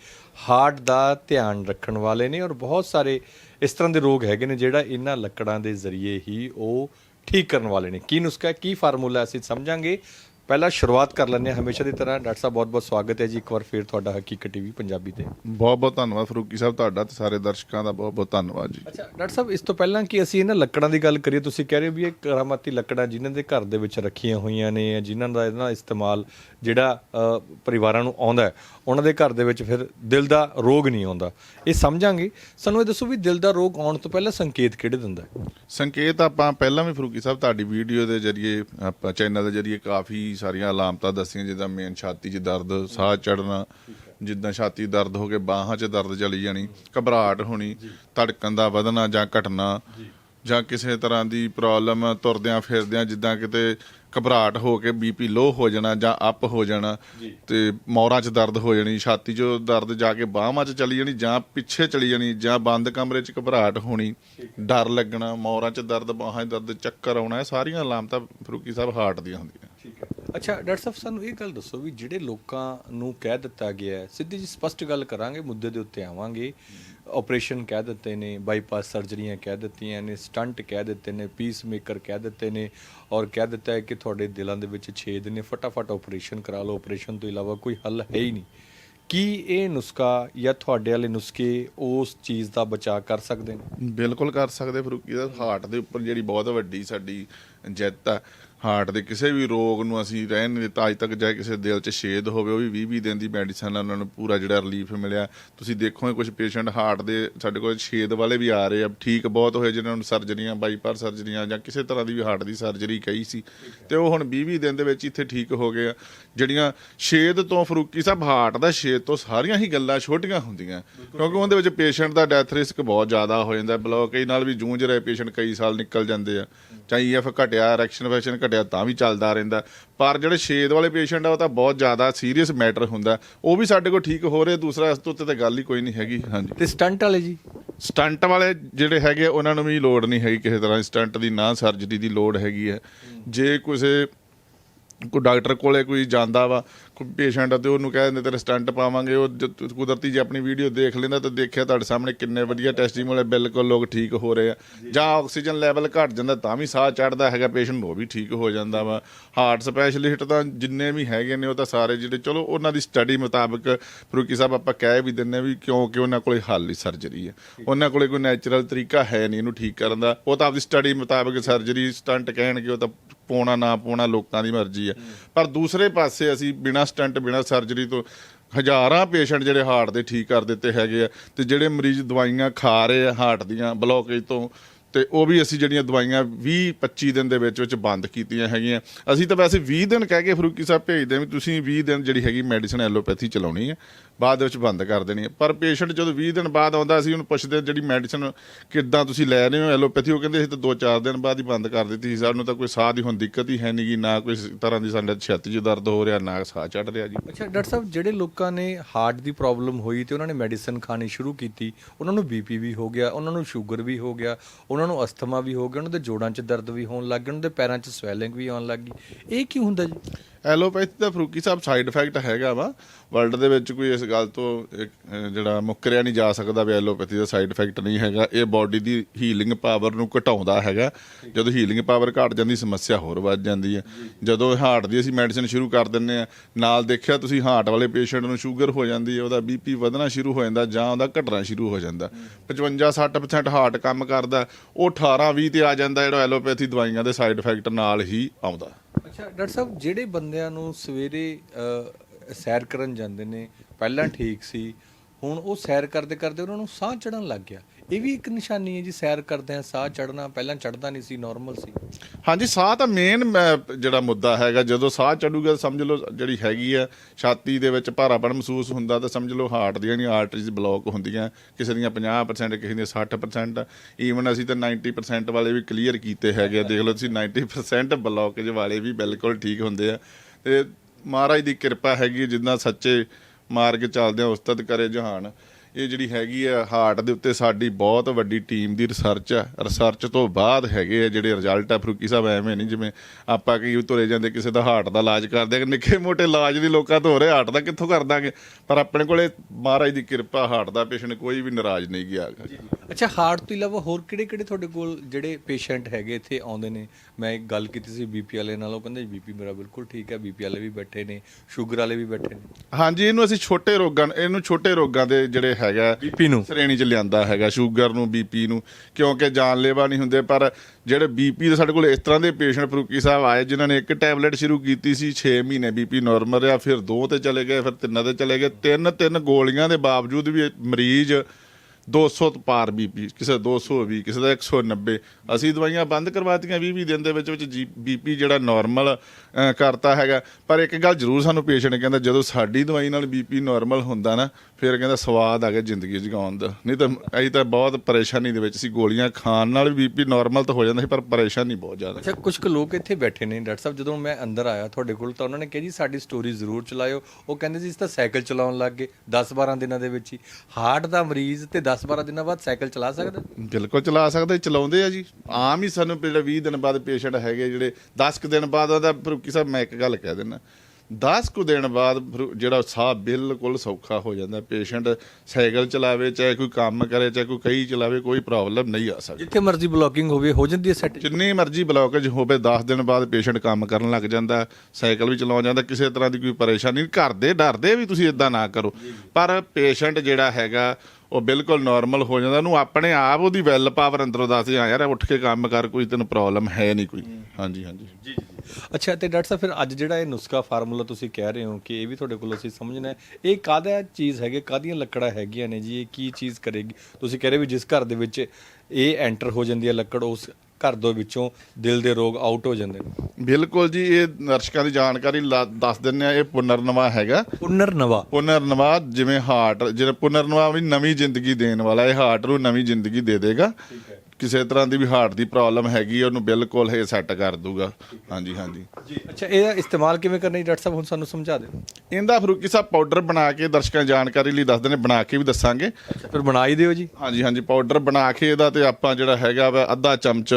ਹਾਰਟ ਦਾ ਧਿਆਨ ਰੱਖਣ ਵਾਲੇ ਨੇ ਔਰ ਬਹੁਤ ਸਾਰੇ ਇਸ ਤਰ੍ਹਾਂ ਦੇ ਰੋਗ ਹੈਗੇ ਨੇ ਜਿਹੜਾ ਇਹਨਾਂ ਲੱਕੜਾਂ ਦੇ ਜ਼ਰੀਏ ਹੀ ਉਹ ਠੀਕ ਕਰਨ ਵਾਲੇ ਨੇ। ਕੀ ਨੁਸਖਾ, ਕੀ ਫਾਰਮੂਲਾ ਅਸੀਂ ਸਮਝਾਂਗੇ? ਪਹਿਲਾਂ ਸ਼ੁਰੂਆਤ ਕਰ ਲੈਂਦੇ ਹਾਂ। ਹਮੇਸ਼ਾ ਦੀ ਤਰ੍ਹਾਂ ਡਾਕਟਰ ਸਾਹਿਬ ਬਹੁਤ-ਬਹੁਤ ਸਵਾਗਤ ਹੈ ਜੀ। ਇੱਕ ਵਾਰ ਫੇਰ ਤੁਹਾਡਾ ਹਕੀਕਤ ਟੀਵੀ ਪੰਜਾਬੀ ਤੇ। ਬਹੁਤ ਬਹੁਤ ਧੰਨਵਾਦ ਫਰੂਕੀ ਸਾਹਿਬ ਤੁਹਾਡਾ ਤੇ ਸਾਰੇ ਦਰਸ਼ਕਾਂ ਦਾ ਬਹੁਤ ਬਹੁਤ ਧੰਨਵਾਦ ਜੀ। ਅੱਛਾ ਡਾਕਟਰ ਸਾਹਿਬ ਇਸ ਤੋਂ ਪਹਿਲਾਂ ਕਿ ਅਸੀਂ ਇਹਨਾਂ ਲੱਕੜਾਂ ਦੀ ਗੱਲ ਕਰੀਏ ਤੁਸੀਂ ਕਹਿ ਰਹੇ ਹੋ ਵੀ ਇਹ ਕਰਾਮਾਤੀ ਲੱਕੜਾਂ ਜਿਨ੍ਹਾਂ ਦੇ ਘਰ ਦੇ ਵਿੱਚ ਰੱਖੀਆਂ ਹੋਈਆਂ ਨੇ ਜਿਨ੍ਹਾਂ ਦਾ ਇਹਨਾਂ ਇਸਤੇਮਾਲ ਜਿਹੜਾ ਪਰਿਵਾਰਾਂ ਨੂੰ ਆਉਂਦਾ ਉਹਨਾਂ ਦੇ ਘਰ ਦੇ ਵਿੱਚ ਫਿਰ ਦਿਲ ਦਾ ਰੋਗ ਨਹੀਂ ਆਉਂਦਾ। ਇਹ ਸਮਝਾਂਗੇ? ਸਾਨੂੰ ਇਹ ਦੱਸੋ ਵੀ ਦਿਲ ਦਾ ਰੋਗ ਆਉਣ ਤੋਂ ਪਹਿਲਾਂ ਸੰਕੇਤ ਕਿਹੜੇ ਦਿੰਦਾ ਹੈ? ਸੰਕੇਤ ਆਪਾਂ ਪਹਿਲਾਂ ਵੀ ਫਰੂਕੀ ਸਾਹਿਬ ਤੁਹਾਡੀ ਵੀਡੀਓ ਦੇ ਜਰੀਏ ਆਪਾਂ ਚੈਨਲ ਦੇ ਜਰੀਏ ਕਾਫੀ ਸਾਰੀਆਂ ਅਲਾਮਤਾਂ ਦੱਸੀਆਂ ਜਿੱਦਾਂ ਮੇਨ ਛਾਤੀ 'ਚ ਦਰਦ ਸਾਹ ਚੜਨਾ ਜਿੱਦਾਂ ਛਾਤੀ ਦਰਦ ਹੋ ਕੇ ਬਾਹਾਂ 'ਚ ਦਰਦ ਚਲੀ ਜਾਣੀ ਘਬਰਾਹਟ ਹੋਣੀ ਧੜਕਣ ਦਾ ਵਧਣਾ ਜਾਂ ਘਟਣਾ ਜਾਂ। ਕਿਸੇ ਤਰ੍ਹਾਂ ਦੀ ਪ੍ਰੋਬਲਮ ਤੁਰਦਿਆਂ ਫਿਰਦਿਆਂ ਜਿੱਦਾਂ ਕਿਤੇ ਘਬਰਾਹਟ ਹੋ ਕੇ ਬੀਪੀ ਲੋ ਹੋ ਜਾਣਾ ਜਾਂ ਅਪ ਹੋ ਜਾਣਾ ਤੇ ਮੌਰਾਂ 'ਚ ਦਰਦ ਹੋ ਜਾਣੀ ਛਾਤੀ 'ਚੋਂ ਦਰਦ ਜਾ ਕੇ ਬਾਹਾਂ 'ਚ ਚਲੀ ਜਾਣੀ ਜਾਂ ਪਿੱਛੇ ਚਲੀ ਜਾਣੀ ਜਾਂ ਬੰਦ ਕਮਰੇ 'ਚ ਘਬਰਾਹਟ ਹੋਣੀ ਡਰ ਲੱਗਣਾ ਮੌਰਾਂ 'ਚ ਦਰਦ ਬਾਹਾਂ 'ਚ ਦਰਦ ਚੱਕਰ ਆਉਣਾ ਇਹ ਸਾਰੀਆਂ ਅਲਾਮਤਾਂ ਫਰੂਕੀ ਸਾਹਿਬ ਹਾਰਟ ਦੀਆਂ ਹੁੰਦੀਆਂ। ਅੱਛਾ, ਡਾਕਟਰ ਸਾਹਿਬ, ਸਾਨੂੰ ਇਹ ਗੱਲ ਦੱਸੋ ਵੀ ਜਿਹੜੇ ਲੋਕਾਂ ਨੂੰ ਕਹਿ ਦਿੱਤਾ ਗਿਆ ਸਿੱਧੀ ਜੀ ਸਪਸ਼ਟ ਗੱਲ ਕਰਾਂਗੇ, ਮੁੱਦੇ ਦੇ ਉੱਤੇ ਆਵਾਂਗੇ। ਆਪਰੇਸ਼ਨ ਕਹਿ ਦਿੱਤੇ ਨੇ ਬਾਈਪਾਸ ਸਰਜਰੀਆਂ ਕਹਿ ਦਿੱਤੀਆਂ ਨੇ ਸਟੰਟ ਕਹਿ ਦਿੱਤੇ ਨੇ ਪੀਸ ਮੇਕਰ ਕਹਿ ਦਿੱਤੇ ਨੇ, ਔਰ ਕਹਿ ਦਿੱਤਾ ਹੈ ਕਿ ਤੁਹਾਡੇ ਦਿਲਾਂ ਦੇ ਵਿੱਚ ਛੇਦ ਨੇ, ਫਟਾਫਟ ਆਪਰੇਸ਼ਨ ਕਰਾ ਲਓ ਆਪਰੇਸ਼ਨ ਤੋਂ ਇਲਾਵਾ ਕੋਈ ਹੱਲ ਹੈ ਹੀ ਨਹੀਂ। ਕੀ ਇਹ ਨੁਸਖਾ ਜਾਂ ਤੁਹਾਡੇ ਵਾਲੇ ਨੁਸਖੇ ਉਸ ਚੀਜ਼ ਦਾ ਬਚਾਅ ਕਰ ਸਕਦੇ ਨੇ? ਬਿਲਕੁਲ ਕਰ ਸਕਦੇ ਫਰੂਕੀ ਦਾ ਹਾਰਟ ਦੇ ਉੱਪਰ ਜਿਹੜੀ ਬਹੁਤ ਵੱਡੀ ਸਾਡੀ ਜਿੱਤ ਆ। ਹਾਰਟ ਦੇ ਕਿਸੇ ਵੀ ਰੋਗ ਨੂੰ ਅਸੀਂ ਰਹਿਣ ਨਹੀਂ ਦਿੱਤਾ, ਅੱਜ ਤੱਕ ਜੇ ਕਿਸੇ ਦਿਲ 'ਚ ਛੇਦ ਹੋਵੇ, ਉਹ ਵੀ 20 20 ਦਿਨ ਦੀ ਮੈਡੀਸਨ ਨਾਲ ਉਹਨਾਂ ਨੂੰ ਪੂਰਾ ਜਿਹੜਾ ਰਿਲੀਫ ਮਿਲਿਆ। ਤੁਸੀਂ ਦੇਖੋ ਕੁਝ ਪੇਸ਼ੈਂਟ ਹਾਰਟ ਦੇ ਸਾਡੇ ਕੋਲ ਛੇਦ ਵਾਲੇ ਵੀ ਆ ਰਹੇ ਆ। ਠੀਕ ਬਹੁਤ ਹੋਏ ਜਿਨ੍ਹਾਂ ਨੂੰ ਸਰਜਰੀਆਂ ਬਾਈਪਾਸ ਸਰਜਰੀਆਂ ਜਾਂ ਕਿਸੇ ਤਰ੍ਹਾਂ ਦੀ ਵੀ ਹਾਰਟ ਦੀ ਸਰਜਰੀ ਕਹੀ ਸੀ। ਤੇ ਉਹ ਹੁਣ 20 20 ਦਿਨ ਦੇ ਵਿੱਚ ਇੱਥੇ ਠੀਕ ਹੋ ਗਏ ਆ। ਜਿਹੜੀਆਂ ਛੇਦ ਤੋਂ ਫਰੂਕੀ ਸਾਹਿਬ ਹਾਰਟ ਦਾ ਛੇਦ ਤੋਂ ਸਾਰੀਆਂ ਹੀ ਗੱਲਾਂ ਛੋਟੀਆਂ ਹੁੰਦੀਆਂ। ਕਿਉਂਕਿ ਉਹਦੇ ਵਿੱਚ ਪੇਸ਼ੈਂਟ ਦਾ ਡੈਥ ਰਿਸਕ ਬਹੁਤ ਜ਼ਿਆਦਾ ਹੋ ਜਾਂਦਾ। ਬਲੌਕੇਜ ਨਾਲ ਵੀ ਜੂਝ ਰਹੇ ਪੇਸ਼ੈਂਟ ਕਈ ਸਾਲ ਨਿਕਲ ਜਾਂਦੇ ਆ। ਚਾਹੇ ਈਐਫ ਘਟਿਆ ਰੈਕਸ਼ਨ ਫੈਕਸ਼ਨ ਘਟਿਆ ਤਾਂ ਵੀ ਚੱਲਦਾ ਰਹਿੰਦਾ। ਪਰ ਜਿਹੜੇ ਛੇਦ ਵਾਲੇ ਪੇਸ਼ੈਂਟ ਆ ਉਹ ਤਾਂ ਬਹੁਤ ਜ਼ਿਆਦਾ ਸੀਰੀਅਸ ਮੈਟਰ ਹੁੰਦਾ। ਉਹ ਵੀ ਸਾਡੇ ਕੋਲ ਠੀਕ ਹੋ ਰਹੇ ਦੂਸਰਾ ਇਸ ਤੋਂ ਉੱਤੇ ਤਾਂ ਗੱਲ ਹੀ ਕੋਈ ਨਹੀਂ ਹੈਗੀ। ਹਾਂਜੀ। ਤੇ ਸਟੰਟ ਵਾਲੇ ਜੀ? ਸਟੰਟ ਵਾਲੇ ਜਿਹੜੇ ਹੈਗੇ ਉਹਨਾਂ ਨੂੰ ਵੀ ਲੋੜ ਨਹੀਂ ਹੈਗੀ ਕਿਸੇ ਤਰ੍ਹਾਂ ਸਟੰਟ ਦੀ ਨਾ ਸਰਜਰੀ ਦੀ ਲੋੜ ਹੈਗੀ ਹੈ। ਜੇ ਕਿਸੇ ਕੋਈ ਡਾਕਟਰ ਕੋਲੇ ਕੋਈ ਜਾਂਦਾ ਵਾ ਪੇਸ਼ੈਂਟ ਆ ਤੇ ਉਹਨੂੰ ਕਹਿ ਦਿੰਦੇ, ਤੇਰੇ ਸਟੰਟ ਪਾਵਾਂਗੇ, ਉਹ ਜ- ਕੁਦਰਤੀ ਜੇ ਆਪਣੀ ਵੀਡੀਓ ਦੇਖ ਲੈਂਦਾ ਤਾਂ ਦੇਖਿਆ ਤੁਹਾਡੇ ਸਾਹਮਣੇ ਕਿੰਨੇ ਵਧੀਆ ਟੈਸਟਿਮੋਲੇ ਬਿਲਕੁਲ ਲੋਕ ਠੀਕ ਹੋ ਰਹੇ ਆ। ਜਾਂ ਆਕਸੀਜਨ ਲੈਵਲ ਘਟ ਜਾਂਦਾ ਤਾਂ ਵੀ ਸਾਹ ਚੜਦਾ ਹੈਗਾ ਪੇਸ਼ੈਂਟ ਉਹ ਵੀ ਠੀਕ ਹੋ ਜਾਂਦਾ ਵਾ। ਹਾਰਟ ਸਪੈਸ਼ਲਿਸਟ ਤਾਂ ਜਿੰਨੇ ਵੀ ਹੈਗੇ ਨੇ, ਉਹ ਤਾਂ ਸਾਰੇ ਜਿਹੜੇ, ਚਲੋ ਉਹਨਾਂ ਦੀ ਸਟੱਡੀ ਮੁਤਾਬਕ ਫਰੂਕੀ ਸਾਹਿਬ ਆਪਾਂ ਕਹਿ ਵੀ ਦਿੰਨੇ ਵੀ ਕਿਉਂਕਿ ਉਹਨਾਂ ਕੋਲੇ ਹੱਲ ਹੀ ਸਰਜਰੀ ਹੈ ਉਹਨਾਂ ਕੋਲੇ ਕੋਈ ਨੈਚੁਰਲ ਤਰੀਕਾ ਹੈ ਨਹੀਂ ਇਹਨੂੰ ਠੀਕ ਕਰਨ ਦਾ। ਉਹ ਤਾਂ ਆਪਦੀ ਸਟੱਡੀ ਮੁਤਾਬਕ ਸਰਜਰੀ ਸਟੰਟ ਕਹਿਣਗੇ, ਉਹ ਤਾਂ ਪਾਉਣਾ ਨਾ ਪਾਉਣਾ ਲੋਕਾਂ ਦੀ ਮਰਜ਼ੀ ਹੈ ਪਰ ਦੂਸਰੇ ਪਾਸੇ ਅਸੀਂ ਬਿਨਾਂ ਸਟੰਟ ਬਿਨਾ ਸਰਜਰੀ ਤੋਂ ਹਜ਼ਾਰਾਂ ਪੇਸ਼ੈਂਟ ਜਿਹੜੇ ਹਾਰਟ ਦੇ ਠੀਕ ਕਰ ਦਿੱਤੇ ਹੈਗੇ ਆ ਤੇ ਜਿਹੜੇ ਮਰੀਜ਼ ਦਵਾਈਆਂ ਖਾ ਰਹੇ ਆ ਹਾਰਟ ਦੀਆਂ ਬਲੌਕੇਜ ਤੋਂ, ਤੇ ਉਹ ਵੀ ਅਸੀਂ ਜਿਹੜੀਆਂ ਦਵਾਈਆਂ 20 25 ਦਿਨ ਦੇ ਵਿੱਚ ਵਿੱਚ ਬੰਦ ਕੀਤੀਆਂ ਹੈਗੀਆਂ। ਅਸੀਂ ਤਾਂ ਵੈਸੇ 20 ਦਿਨ ਕਹਿ ਕੇ ਫਰੂਕੀ ਸਾਹਿਬ ਭੇਜਦੇ ਹਾਂ ਵੀ ਤੁਸੀਂ 20 ਦਿਨ ਜਿਹੜੀ ਹੈਗੀ ਮੈਡੀਸਨ ਐਲੋਪੈਥੀ ਚਲਾਉਣੀ ਹੈ ਬਾਅਦ ਵਿੱਚ ਬੰਦ ਕਰ ਦੇਣੀ ਹੈ। ਪਰ ਪੇਸ਼ੈਂਟ ਜਦੋਂ 20 ਦਿਨ ਬਾਅਦ ਆਉਂਦਾ ਸੀ ਉਹਨੂੰ ਪੁੱਛਦੇ ਜਿਹੜੀ ਮੈਡੀਸਨ ਕਿੱਦਾਂ ਤੁਸੀਂ ਲੈ ਰਹੇ ਹੋ ਐਲੋਪੈਥੀ ਉਹ ਕਹਿੰਦੇ ਸੀ ਤਾਂ 2-4 ਦਿਨ ਬਾਅਦ ਹੀ ਬੰਦ ਕਰ ਦਿੱਤੀ ਸੀ। ਸਾਨੂੰ ਤਾਂ ਕੋਈ ਸਾਹ ਦੀ ਹੁਣ ਦਿੱਕਤ ਹੀ ਹੈ ਨਹੀਂਗੀ ਨਾ ਕੋਈ ਤਰ੍ਹਾਂ ਦੀ ਸਾਡੇ ਛਾਤੀ 'ਚ ਦਰਦ ਹੋ ਰਿਹਾ, ਨਾ ਸਾਹ ਚੜ ਰਿਹਾ ਜੀ। ਅੱਛਾ, ਡਾਕਟਰ ਸਾਹਿਬ, ਜਿਹੜੇ ਲੋਕਾਂ ਨੇ ਹਾਰਟ ਦੀ ਪ੍ਰੋਬਲਮ ਹੋਈ ਤੇ ਉਹਨਾਂ ਨੇ ਮੈਡੀਸਨ ਖਾਣੀ ਸ਼ੁਰੂ ਕੀਤੀ, ਉਹਨਾਂ ਨੂੰ ਬੀਪੀ ਵੀ ਹੋ ਗਿਆ, ਉਹਨਾਂ ਨੂੰ ਸ਼ੂਗਰ ਵੀ ਹੋ ਗਿਆ, ਉਹਨਾਂ ਨੂੰ ਅਸਥਮਾ ਵੀ ਹੋ ਗਿਆ, ਉਹਨਾਂ ਦੇ ਜੋੜਾਂ 'ਚ ਦਰਦ ਵੀ ਹੋਣ ਲੱਗ ਗਿਆ ਉਹਨਾਂ ਦੇ ਪੈਰਾਂ 'ਚ ਸਵੈਲਿੰਗ ਵੀ ਆਉਣ ਲੱਗ ਗਈ। ਇਹ ਕੀ ਹੁੰਦਾ ਜੀ? ਐਲੋਪੈਥੀ ਦਾ ਫਰੂਕੀ ਸਾਹਿਬ ਸਾਈਡ ਇਫੈਕਟ ਹੈਗਾ ਵਾ। ਵਰਲਡ ਦੇ ਵਿੱਚ ਕੋਈ ਇਸ ਗੱਲ ਤੋਂ ਇੱਕ, ਜਿਹੜਾ ਮੁੱਕਰਿਆ ਨਹੀਂ ਜਾ ਸਕਦਾ ਵੀ ਐਲੋਪੈਥੀ ਦਾ ਸਾਈਡ ਇਫੈਕਟ ਨਹੀਂ ਹੈਗਾ। ਇਹ ਬਾਡੀ ਦੀ ਹੀਲਿੰਗ ਪਾਵਰ ਨੂੰ ਘਟਾਉਂਦਾ ਹੈਗਾ। ਜਦੋਂ ਹੀਲਿੰਗ ਪਾਵਰ ਘਟ ਜਾਂਦੀ ਸਮੱਸਿਆ ਹੋਰ ਵੱਧ ਜਾਂਦੀ ਹੈ। ਜਦੋਂ ਹਾਰਟ ਦੀ ਅਸੀਂ ਮੈਡੀਸਿਨ ਸ਼ੁਰੂ ਕਰ ਦਿੰਨੇ ਆ ਨਾਲ ਦੇਖਿਆ ਤੁਸੀਂ ਹਾਰਟ ਵਾਲੇ ਪੇਸ਼ੈਂਟ ਨੂੰ ਸ਼ੂਗਰ ਹੋ ਜਾਂਦੀ ਹੈ ਉਹਦਾ ਬੀਪੀ ਵਧਣਾ ਸ਼ੁਰੂ ਹੋ ਜਾਂਦਾ ਜਾਂ ਉਹਦਾ ਘਟਣਾ ਸ਼ੁਰੂ ਹੋ ਜਾਂਦਾ। 55 60% ਹਾਰਟ ਕੰਮ ਕਰਦਾ ਉਹ 18 20 ਤੇ ਆ ਜਾਂਦਾ ਜਿਹੜਾ ਐਲੋਪੈਥੀ ਦਵਾਈਆਂ ਦੇ ਸਾਈਡ ਇਫੈਕਟ ਨਾਲ ਹੀ ਆਉਂਦਾ। ਅੱਛਾ ਡਾਕਟਰ ਸਾਹਿਬ ਜਿਹੜੇ ਬੰਦਿਆਂ ਨੂੰ ਸਵੇਰੇ ਅ, ਸੈਰ ਕਰਨ ਜਾਂਦੇ ਨੇ ਪਹਿਲਾਂ ਠੀਕ ਸੀ ਹੁਣ ਉਹ ਸੈਰ ਕਰਦੇ ਕਰਦੇ ਉਹਨਾਂ ਨੂੰ ਸਾਹ ਚੜਨ ਲੱਗ ਗਿਆ। ਇਹ ਵੀ ਇੱਕ ਨਿਸ਼ਾਨੀ ਹੈ ਜੀ ਸੈਰ ਕਰਦੇ ਆ ਸਾਹ ਚੜਨਾ ਪਹਿਲਾਂ ਚੜਦਾ ਨਹੀਂ ਸੀ ਨਾਰਮਲ ਸੀ। ਹਾਂਜੀ ਸਾਹ ਤਾਂ ਮੇਨ ਜਿਹੜਾ ਮੁੱਦਾ ਹੈਗਾ ਜਦੋਂ ਸਾਹ ਚੜੂਗਾ ਸਮਝ ਲਓ ਜਿਹੜੀ ਹੈਗੀ ਆ ਛਾਤੀ ਦੇ ਵਿੱਚ ਭਾਰਾਪਣ ਮਹਿਸੂਸ ਹੁੰਦਾ ਤਾਂ ਸਮਝ ਲਓ ਹਾਰਟ ਦੀਆਂ ਜਿਹੜੀਆਂ ਆਰਟਰੀਜ਼ ਬਲੌਕ ਹੁੰਦੀਆਂ ਕਿਸੇ ਦੀਆਂ 50% ਕਿਸੇ ਦੀਆਂ 60% ਈਵਨ ਅਸੀਂ ਤਾਂ 90% ਵਾਲੇ ਵੀ ਕਲੀਅਰ ਕੀਤੇ ਹੈਗੇ ਆ ਦੇਖ ਲਓ ਤੁਸੀਂ 90% ਬਲੌਕੇਜ ਵਾਲੇ ਵੀ ਬਿਲਕੁਲ ਠੀਕ ਹੁੰਦੇ ਆ। ਤੇ ਮਹਾਰਾਜ ਦੀ ਕਿਰਪਾ ਹੈਗੀ ਹੈ, ਜਿੱਦਾਂ ਸੱਚੇ ਮਾਰਗ ਚੱਲਦੇ ਆ ਉਸਤਤ ਕਰੇ ਜਹਾਨ। ਇਹ ਜਿਹੜੀ ਹੈਗੀ ਆ ਹਾਰਟ ਦੇ ਉੱਤੇ ਸਾਡੀ ਬਹੁਤ ਵੱਡੀ ਟੀਮ ਦੀ ਰਿਸਰਚ ਆ। ਰਿਸਰਚ ਤੋਂ ਬਾਅਦ ਹੈਗੇ ਆ ਜਿਹੜੇ ਰਿਜ਼ਲਟ ਆ ਫਰੂਕੀ ਸਾਹਿਬ ਐਵੇਂ ਨਹੀਂ ਜਿਵੇਂ ਆਪਾਂ ਕੀ ਤੁਰੇ ਜਾਂਦੇ ਕਿਸੇ ਦਾ ਹਾਰਟ ਦਾ ਇਲਾਜ ਕਰਦੇ ਆ ਨਿੱਕੇ ਮੋਟੇ ਇਲਾਜ ਦੀ ਲੋਕਾਂ ਤੋਂ ਹੋ ਰਿਹਾ ਹਾਰਟ ਦਾ ਕਿੱਥੋਂ ਕਰ ਦਾਂਗੇ? ਪਰ ਆਪਣੇ ਕੋਲੇ ਮਹਾਰਾਜ ਦੀ ਕਿਰਪਾ ਹਾਰਟ ਦਾ ਪੇਸ਼ੈਂਟ ਕੋਈ ਵੀ ਨਾਰਾਜ਼ ਨਹੀਂ ਗਿਆ। ਅੱਛਾ ਹਾਰਟ ਤੋਂ ਇਲਾਵਾ ਹੋਰ ਕਿਹੜੇ ਕਿਹੜੇ ਤੁਹਾਡੇ ਕੋਲ ਜਿਹੜੇ ਪੇਸ਼ੈਂਟ ਹੈਗੇ ਇੱਥੇ ਆਉਂਦੇ ਨੇ? ਮੈਂ ਇੱਕ ਗੱਲ ਕੀਤੀ ਸੀ ਬੀਪੀ ਵਾਲੇ ਨਾਲ ਉਹ ਕਹਿੰਦੇ ਬੀਪੀ ਮੇਰਾ ਬਿਲਕੁਲ ਠੀਕ ਹੈ ਬੀਪੀ ਵਾਲੇ ਵੀ ਬੈਠੇ ਨੇ ਸ਼ੂਗਰ ਵਾਲੇ ਵੀ ਬੈਠੇ ਨੇ। ਹਾਂਜੀ ਇਹਨੂੰ ਅਸੀਂ ਛੋਟੇ ਰੋਗਾਂ ਇਹਨੂੰ ਛੋਟੇ ਰੋਗਾਂ ਦੇ ਜਿਹੜੇ ਹੈਗਾ। BP ਨੂੰ। ਸ਼੍ਰੇਣੀ ਚ ਲਿਆਂਦਾ ਹੈਗਾ ਸ਼ੂਗਰ ਨੂੰ ਬੀਪੀ ਨੂੰ। ਕਿਉਂਕਿ ਜਾਨਲੇਵਾ ਨਹੀਂ ਹੁੰਦੇ ਪਰ ਜਿਹੜੇ ਬੀਪੀ ਦੇ ਸਾਡੇ ਕੋਲ ਇਸ ਤਰ੍ਹਾਂ ਦੇ ਪੇਸ਼ੈਂਟ ਫਰੂਕੀ ਸਾਹਿਬ ਆਏ ਜਿਨ੍ਹਾਂ ਨੇ ਇੱਕ ਟੈਬਲੇਟ ਸ਼ੁਰੂ ਕੀਤੀ ਸੀ 6 ਮਹੀਨੇ ਬੀਪੀ ਨਾਰਮਲ ਰਿਹਾ ਫਿਰ ਦੋ ਤੇ ਚਲੇ ਗਏ ਫਿਰ ਤਿੰਨਾਂ ਤੇ ਚਲੇ ਗਏ। ਤਿੰਨ ਤਿੰਨ ਗੋਲੀਆਂ ਦੇ ਬਾਵਜੂਦ ਵੀ ਮਰੀਜ਼ 200 ਤੋਂ ਪਾਰ ਬੀਪੀ ਕਿਸੇ ਦਾ 220 ਕਿਸੇ ਦਾ 190 ਅਸੀਂ ਦਵਾਈਆਂ ਬੰਦ ਕਰਵਾਤੀਆਂ 20 20 ਦਿਨ ਦੇ ਵਿੱਚ ਵਿੱਚ ਬੀਪੀ ਜਿਹੜਾ ਨਾਰਮਲ ਕਰਤਾ ਹੈਗਾ। ਪਰ ਇੱਕ ਗੱਲ ਜ਼ਰੂਰ ਸਾਨੂੰ ਪੇਸ਼ੈਂਟ ਕਹਿੰਦਾ ਜਦੋਂ ਸਾਡੀ ਦਵਾਈ ਨਾਲ ਬੀਪੀ ਨਾਰਮਲ ਹੁੰਦਾ ਨਾ ਫਿਰ ਕਹਿੰਦਾ ਸਵਾਦ ਆ ਗਿਆ ਜ਼ਿੰਦਗੀ ਜਿਉਣ ਦਾ। ਨਹੀਂ ਤਾਂ ਅਸੀਂ ਤਾਂ ਬਹੁਤ ਪਰੇਸ਼ਾਨੀ ਦੇ ਵਿੱਚ ਸੀ ਗੋਲੀਆਂ ਖਾਣ ਨਾਲ ਵੀ ਬੀਪੀ ਨਾਰਮਲ ਤਾਂ ਹੋ ਜਾਂਦਾ ਸੀ ਪਰ ਪਰੇਸ਼ਾਨੀ ਬਹੁਤ ਜ਼ਿਆਦਾ ਅੱਛਾ ਕੁਝ ਕੁ ਲੋਕ ਇੱਥੇ ਬੈਠੇ ਨੇ ਡਾਕਟਰ ਸਾਹਿਬ ਜਦੋਂ ਮੈਂ ਅੰਦਰ ਆਇਆ ਤੁਹਾਡੇ ਕੋਲ ਤਾਂ ਉਹਨਾਂ ਨੇ ਕਿਹਾ ਜੀ ਸਾਡੀ ਸਟੋਰੀ ਜ਼ਰੂਰ ਚਲਾਇਓ। ਉਹ ਕਹਿੰਦੇ ਸੀ ਇਸ ਤਾਂ ਸਾਈਕਲ ਚਲਾਉਣ ਲੱਗ ਗਏ 10-12 ਦਿਨਾਂ ਦੇ ਵਿੱਚ ਹੀ। ਹਾਰਟ ਦਾ ਮਰੀਜ਼ ਤੇ 10-12 ਦਿਨਾਂ ਬਾਅਦ ਸਾਈਕਲ ਚਲਾ ਸਕਦਾ? ਬਿਲਕੁਲ ਚਲਾ ਸਕਦੇ ਚਲਾਉਂਦੇ ਆ ਜੀ। ਆਮ ਹੀ ਸਾਨੂੰ ਜਿਹੜਾ 20 ਦਿਨ ਬਾਅਦ ਪੇਸ਼ੈਂਟ ਹੈਗੇ ਜਿਹੜੇ 10 ਕੁ ਦਿਨ ਬਾਅਦ ਉਹਦਾ ਫਰੂਕੀ ਸਾਹਿਬ ਮੈਂ ਇੱਕ ਗੱਲ ਕਹਿ ਦਿੰਦਾ 10 ਕੁ ਦਿਨ ਬਾਅਦ ਫਰੂ- ਜਿਹੜਾ ਸਾਹ ਬਿਲਕੁਲ ਸੌਖਾ ਹੋ ਜਾਂਦਾ ਪੇਸ਼ੈਂਟ ਸਾਈਕਲ ਚਲਾਵੇ ਚਾਹੇ ਕੋਈ ਕੰਮ ਕਰੇ ਚਾਹੇ ਕੋਈ ਕਈ ਚਲਾਵੇ ਕੋਈ ਪ੍ਰੋਬਲਮ ਨਹੀਂ ਆ ਸਕਦੀ। ਜਿੱਥੇ ਮਰਜ਼ੀ ਬਲੌਕਿੰਗ ਹੋਵੇ ਹੋ ਜਾਂਦੀ ਹੈ ਸੈਟ ਜਿੰਨੀ ਮਰਜ਼ੀ ਬਲੌਕੇਜ ਹੋਵੇ 10 ਦਿਨ ਬਾਅਦ ਪੇਸ਼ੈਂਟ ਕੰਮ ਕਰਨ ਲੱਗ ਜਾਂਦਾ ਸਾਈਕਲ ਵੀ ਚਲਾਉਣ ਜਾਂਦਾ ਕਿਸੇ ਤਰ੍ਹਾਂ ਦੀ ਕੋਈ ਪਰੇਸ਼ਾਨੀ ਨਹੀਂ ਘਰ ਦੇ ਡਰਦੇ ਵੀ ਤੁਸੀਂ ਇਦਾਂ ਨਾ ਕਰੋ। ਪਰ ਪੇਸ਼ੈਂਟ ਜਿਹੜਾ ਹੈਗਾ ਉਹ ਬਿਲਕੁਲ ਨਾਰਮਲ ਹੋ ਜਾਂਦਾ। ਉਹਨੂੰ ਆਪਣੇ ਆਪ ਉਹਦੀ ਵੈਲ ਪਾਵਰ ਅੰਦਰੋਂ ਦੱਸਦੇ ਆ ਯਾਰ ਉੱਠ ਕੇ ਕੰਮ ਕਰ ਕੋਈ ਤੈਨੂੰ ਪ੍ਰੋਬਲਮ ਹੈ ਨਹੀਂ ਕੋਈ। ਹਾਂਜੀ ਹਾਂਜੀ। ਜੀ ਜੀ ਅੱਛਾ ਤੇ ਡਾਕਟਰ ਸਾਹਿਬ ਫਿਰ ਅੱਜ ਜਿਹੜਾ ਇਹ ਨੁਸਖਾ ਫਾਰਮੂਲਾ ਤੁਸੀਂ ਕਹਿ ਰਹੇ ਹੋ ਕਿ ਇਹ ਵੀ ਤੁਹਾਡੇ ਕੋਲ ਅਸੀਂ ਸਮਝਣਾ ਹੈ ਇਹ ਕਾਹਦਾ ਚੀਜ਼ ਹੈਗੇ ਕਾਹਦੀਆਂ ਲੱਕੜਾਂ ਹੈਗੀਆਂ ਨੇ ਜੀ ਇਹ ਕੀ ਚੀਜ਼ ਕਰੇਗੀ? ਤੁਸੀਂ ਕਹਿ ਰਹੇ ਵੀ ਜਿਸ ਘਰ ਦੇ ਵਿੱਚ ਇਹ ਐਂਟਰ ਹੋ ਜਾਂਦੀ ਹੈ ਲੱਕੜ ਉਸ ਘਰ ਦੇ ਵਿੱਚੋਂ ਦਿਲ ਦੇ ਰੋਗ ਆਊਟ ਹੋ ਜਾਂਦੇ ਨੇ। ਬਿਲਕੁਲ ਜੀ ਇਹ ਦਰਸ਼ਕਾਂ ਦੀ ਜਾਣਕਾਰੀ ਲਾ- ਦੱਸ ਦਿੰਨੇ ਆ ਇਹ ਪੁਨਰਨਵਾ ਹੈਗਾ। ਪੁਨਰ ਨਵਾ ਪੁਨਰਨਵਾ ਜਿਵੇਂ ਹਾਰਟ ਜਿਹੜਾ ਪੁਨਰਨਵਾ ਵੀ ਨਵੀਂ ਜ਼ਿੰਦਗੀ ਦੇਣ ਵਾਲਾ ਇਹ ਹਾਰਟ ਨੂੰ ਨਵੀਂ ਜ਼ਿੰਦਗੀ ਦੇ ਦੇਗਾ। ਕਿਸੇ ਤਰ੍ਹਾਂ ਦੀ ਵੀ ਹਾਰਟ ਦੀ ਪ੍ਰੋਬਲਮ ਹੈਗੀ ਉਹਨੂੰ ਬਿਲਕੁਲ ਇਹ ਸੈੱਟ ਕਰ ਦੂਗਾ। ਹਾਂਜੀ ਹਾਂਜੀ। ਜੀ ਅੱਛਾ ਇਹਦਾ ਇਸਤੇਮਾਲ ਕਿਵੇਂ ਕਰਨਾ ਜੀ? ਡਾਕਟਰ ਸਾਹਿਬ ਹੁਣ ਸਾਨੂੰ ਸਮਝਾ ਦਿਓ। ਇਹਦਾ ਫਰੂਕੀ ਸਾਹਿਬ ਪਾਊਡਰ ਬਣਾ ਕੇ ਦਰਸ਼ਕਾਂ ਜਾਣਕਾਰੀ ਲਈ ਦੱਸਦੇ ਨੇ ਬਣਾ ਕੇ ਵੀ ਦੱਸਾਂਗੇ। ਫਿਰ ਬਣਾਈ ਦਿਓ ਜੀ। ਹਾਂਜੀ ਹਾਂਜੀ ਪਾਊਡਰ ਬਣਾ ਕੇ ਇਹਦਾ ਤੇ ਆਪਾਂ ਜਿਹੜਾ ਹੈਗਾ ਵਾ ਅੱਧਾ ਚਮਚ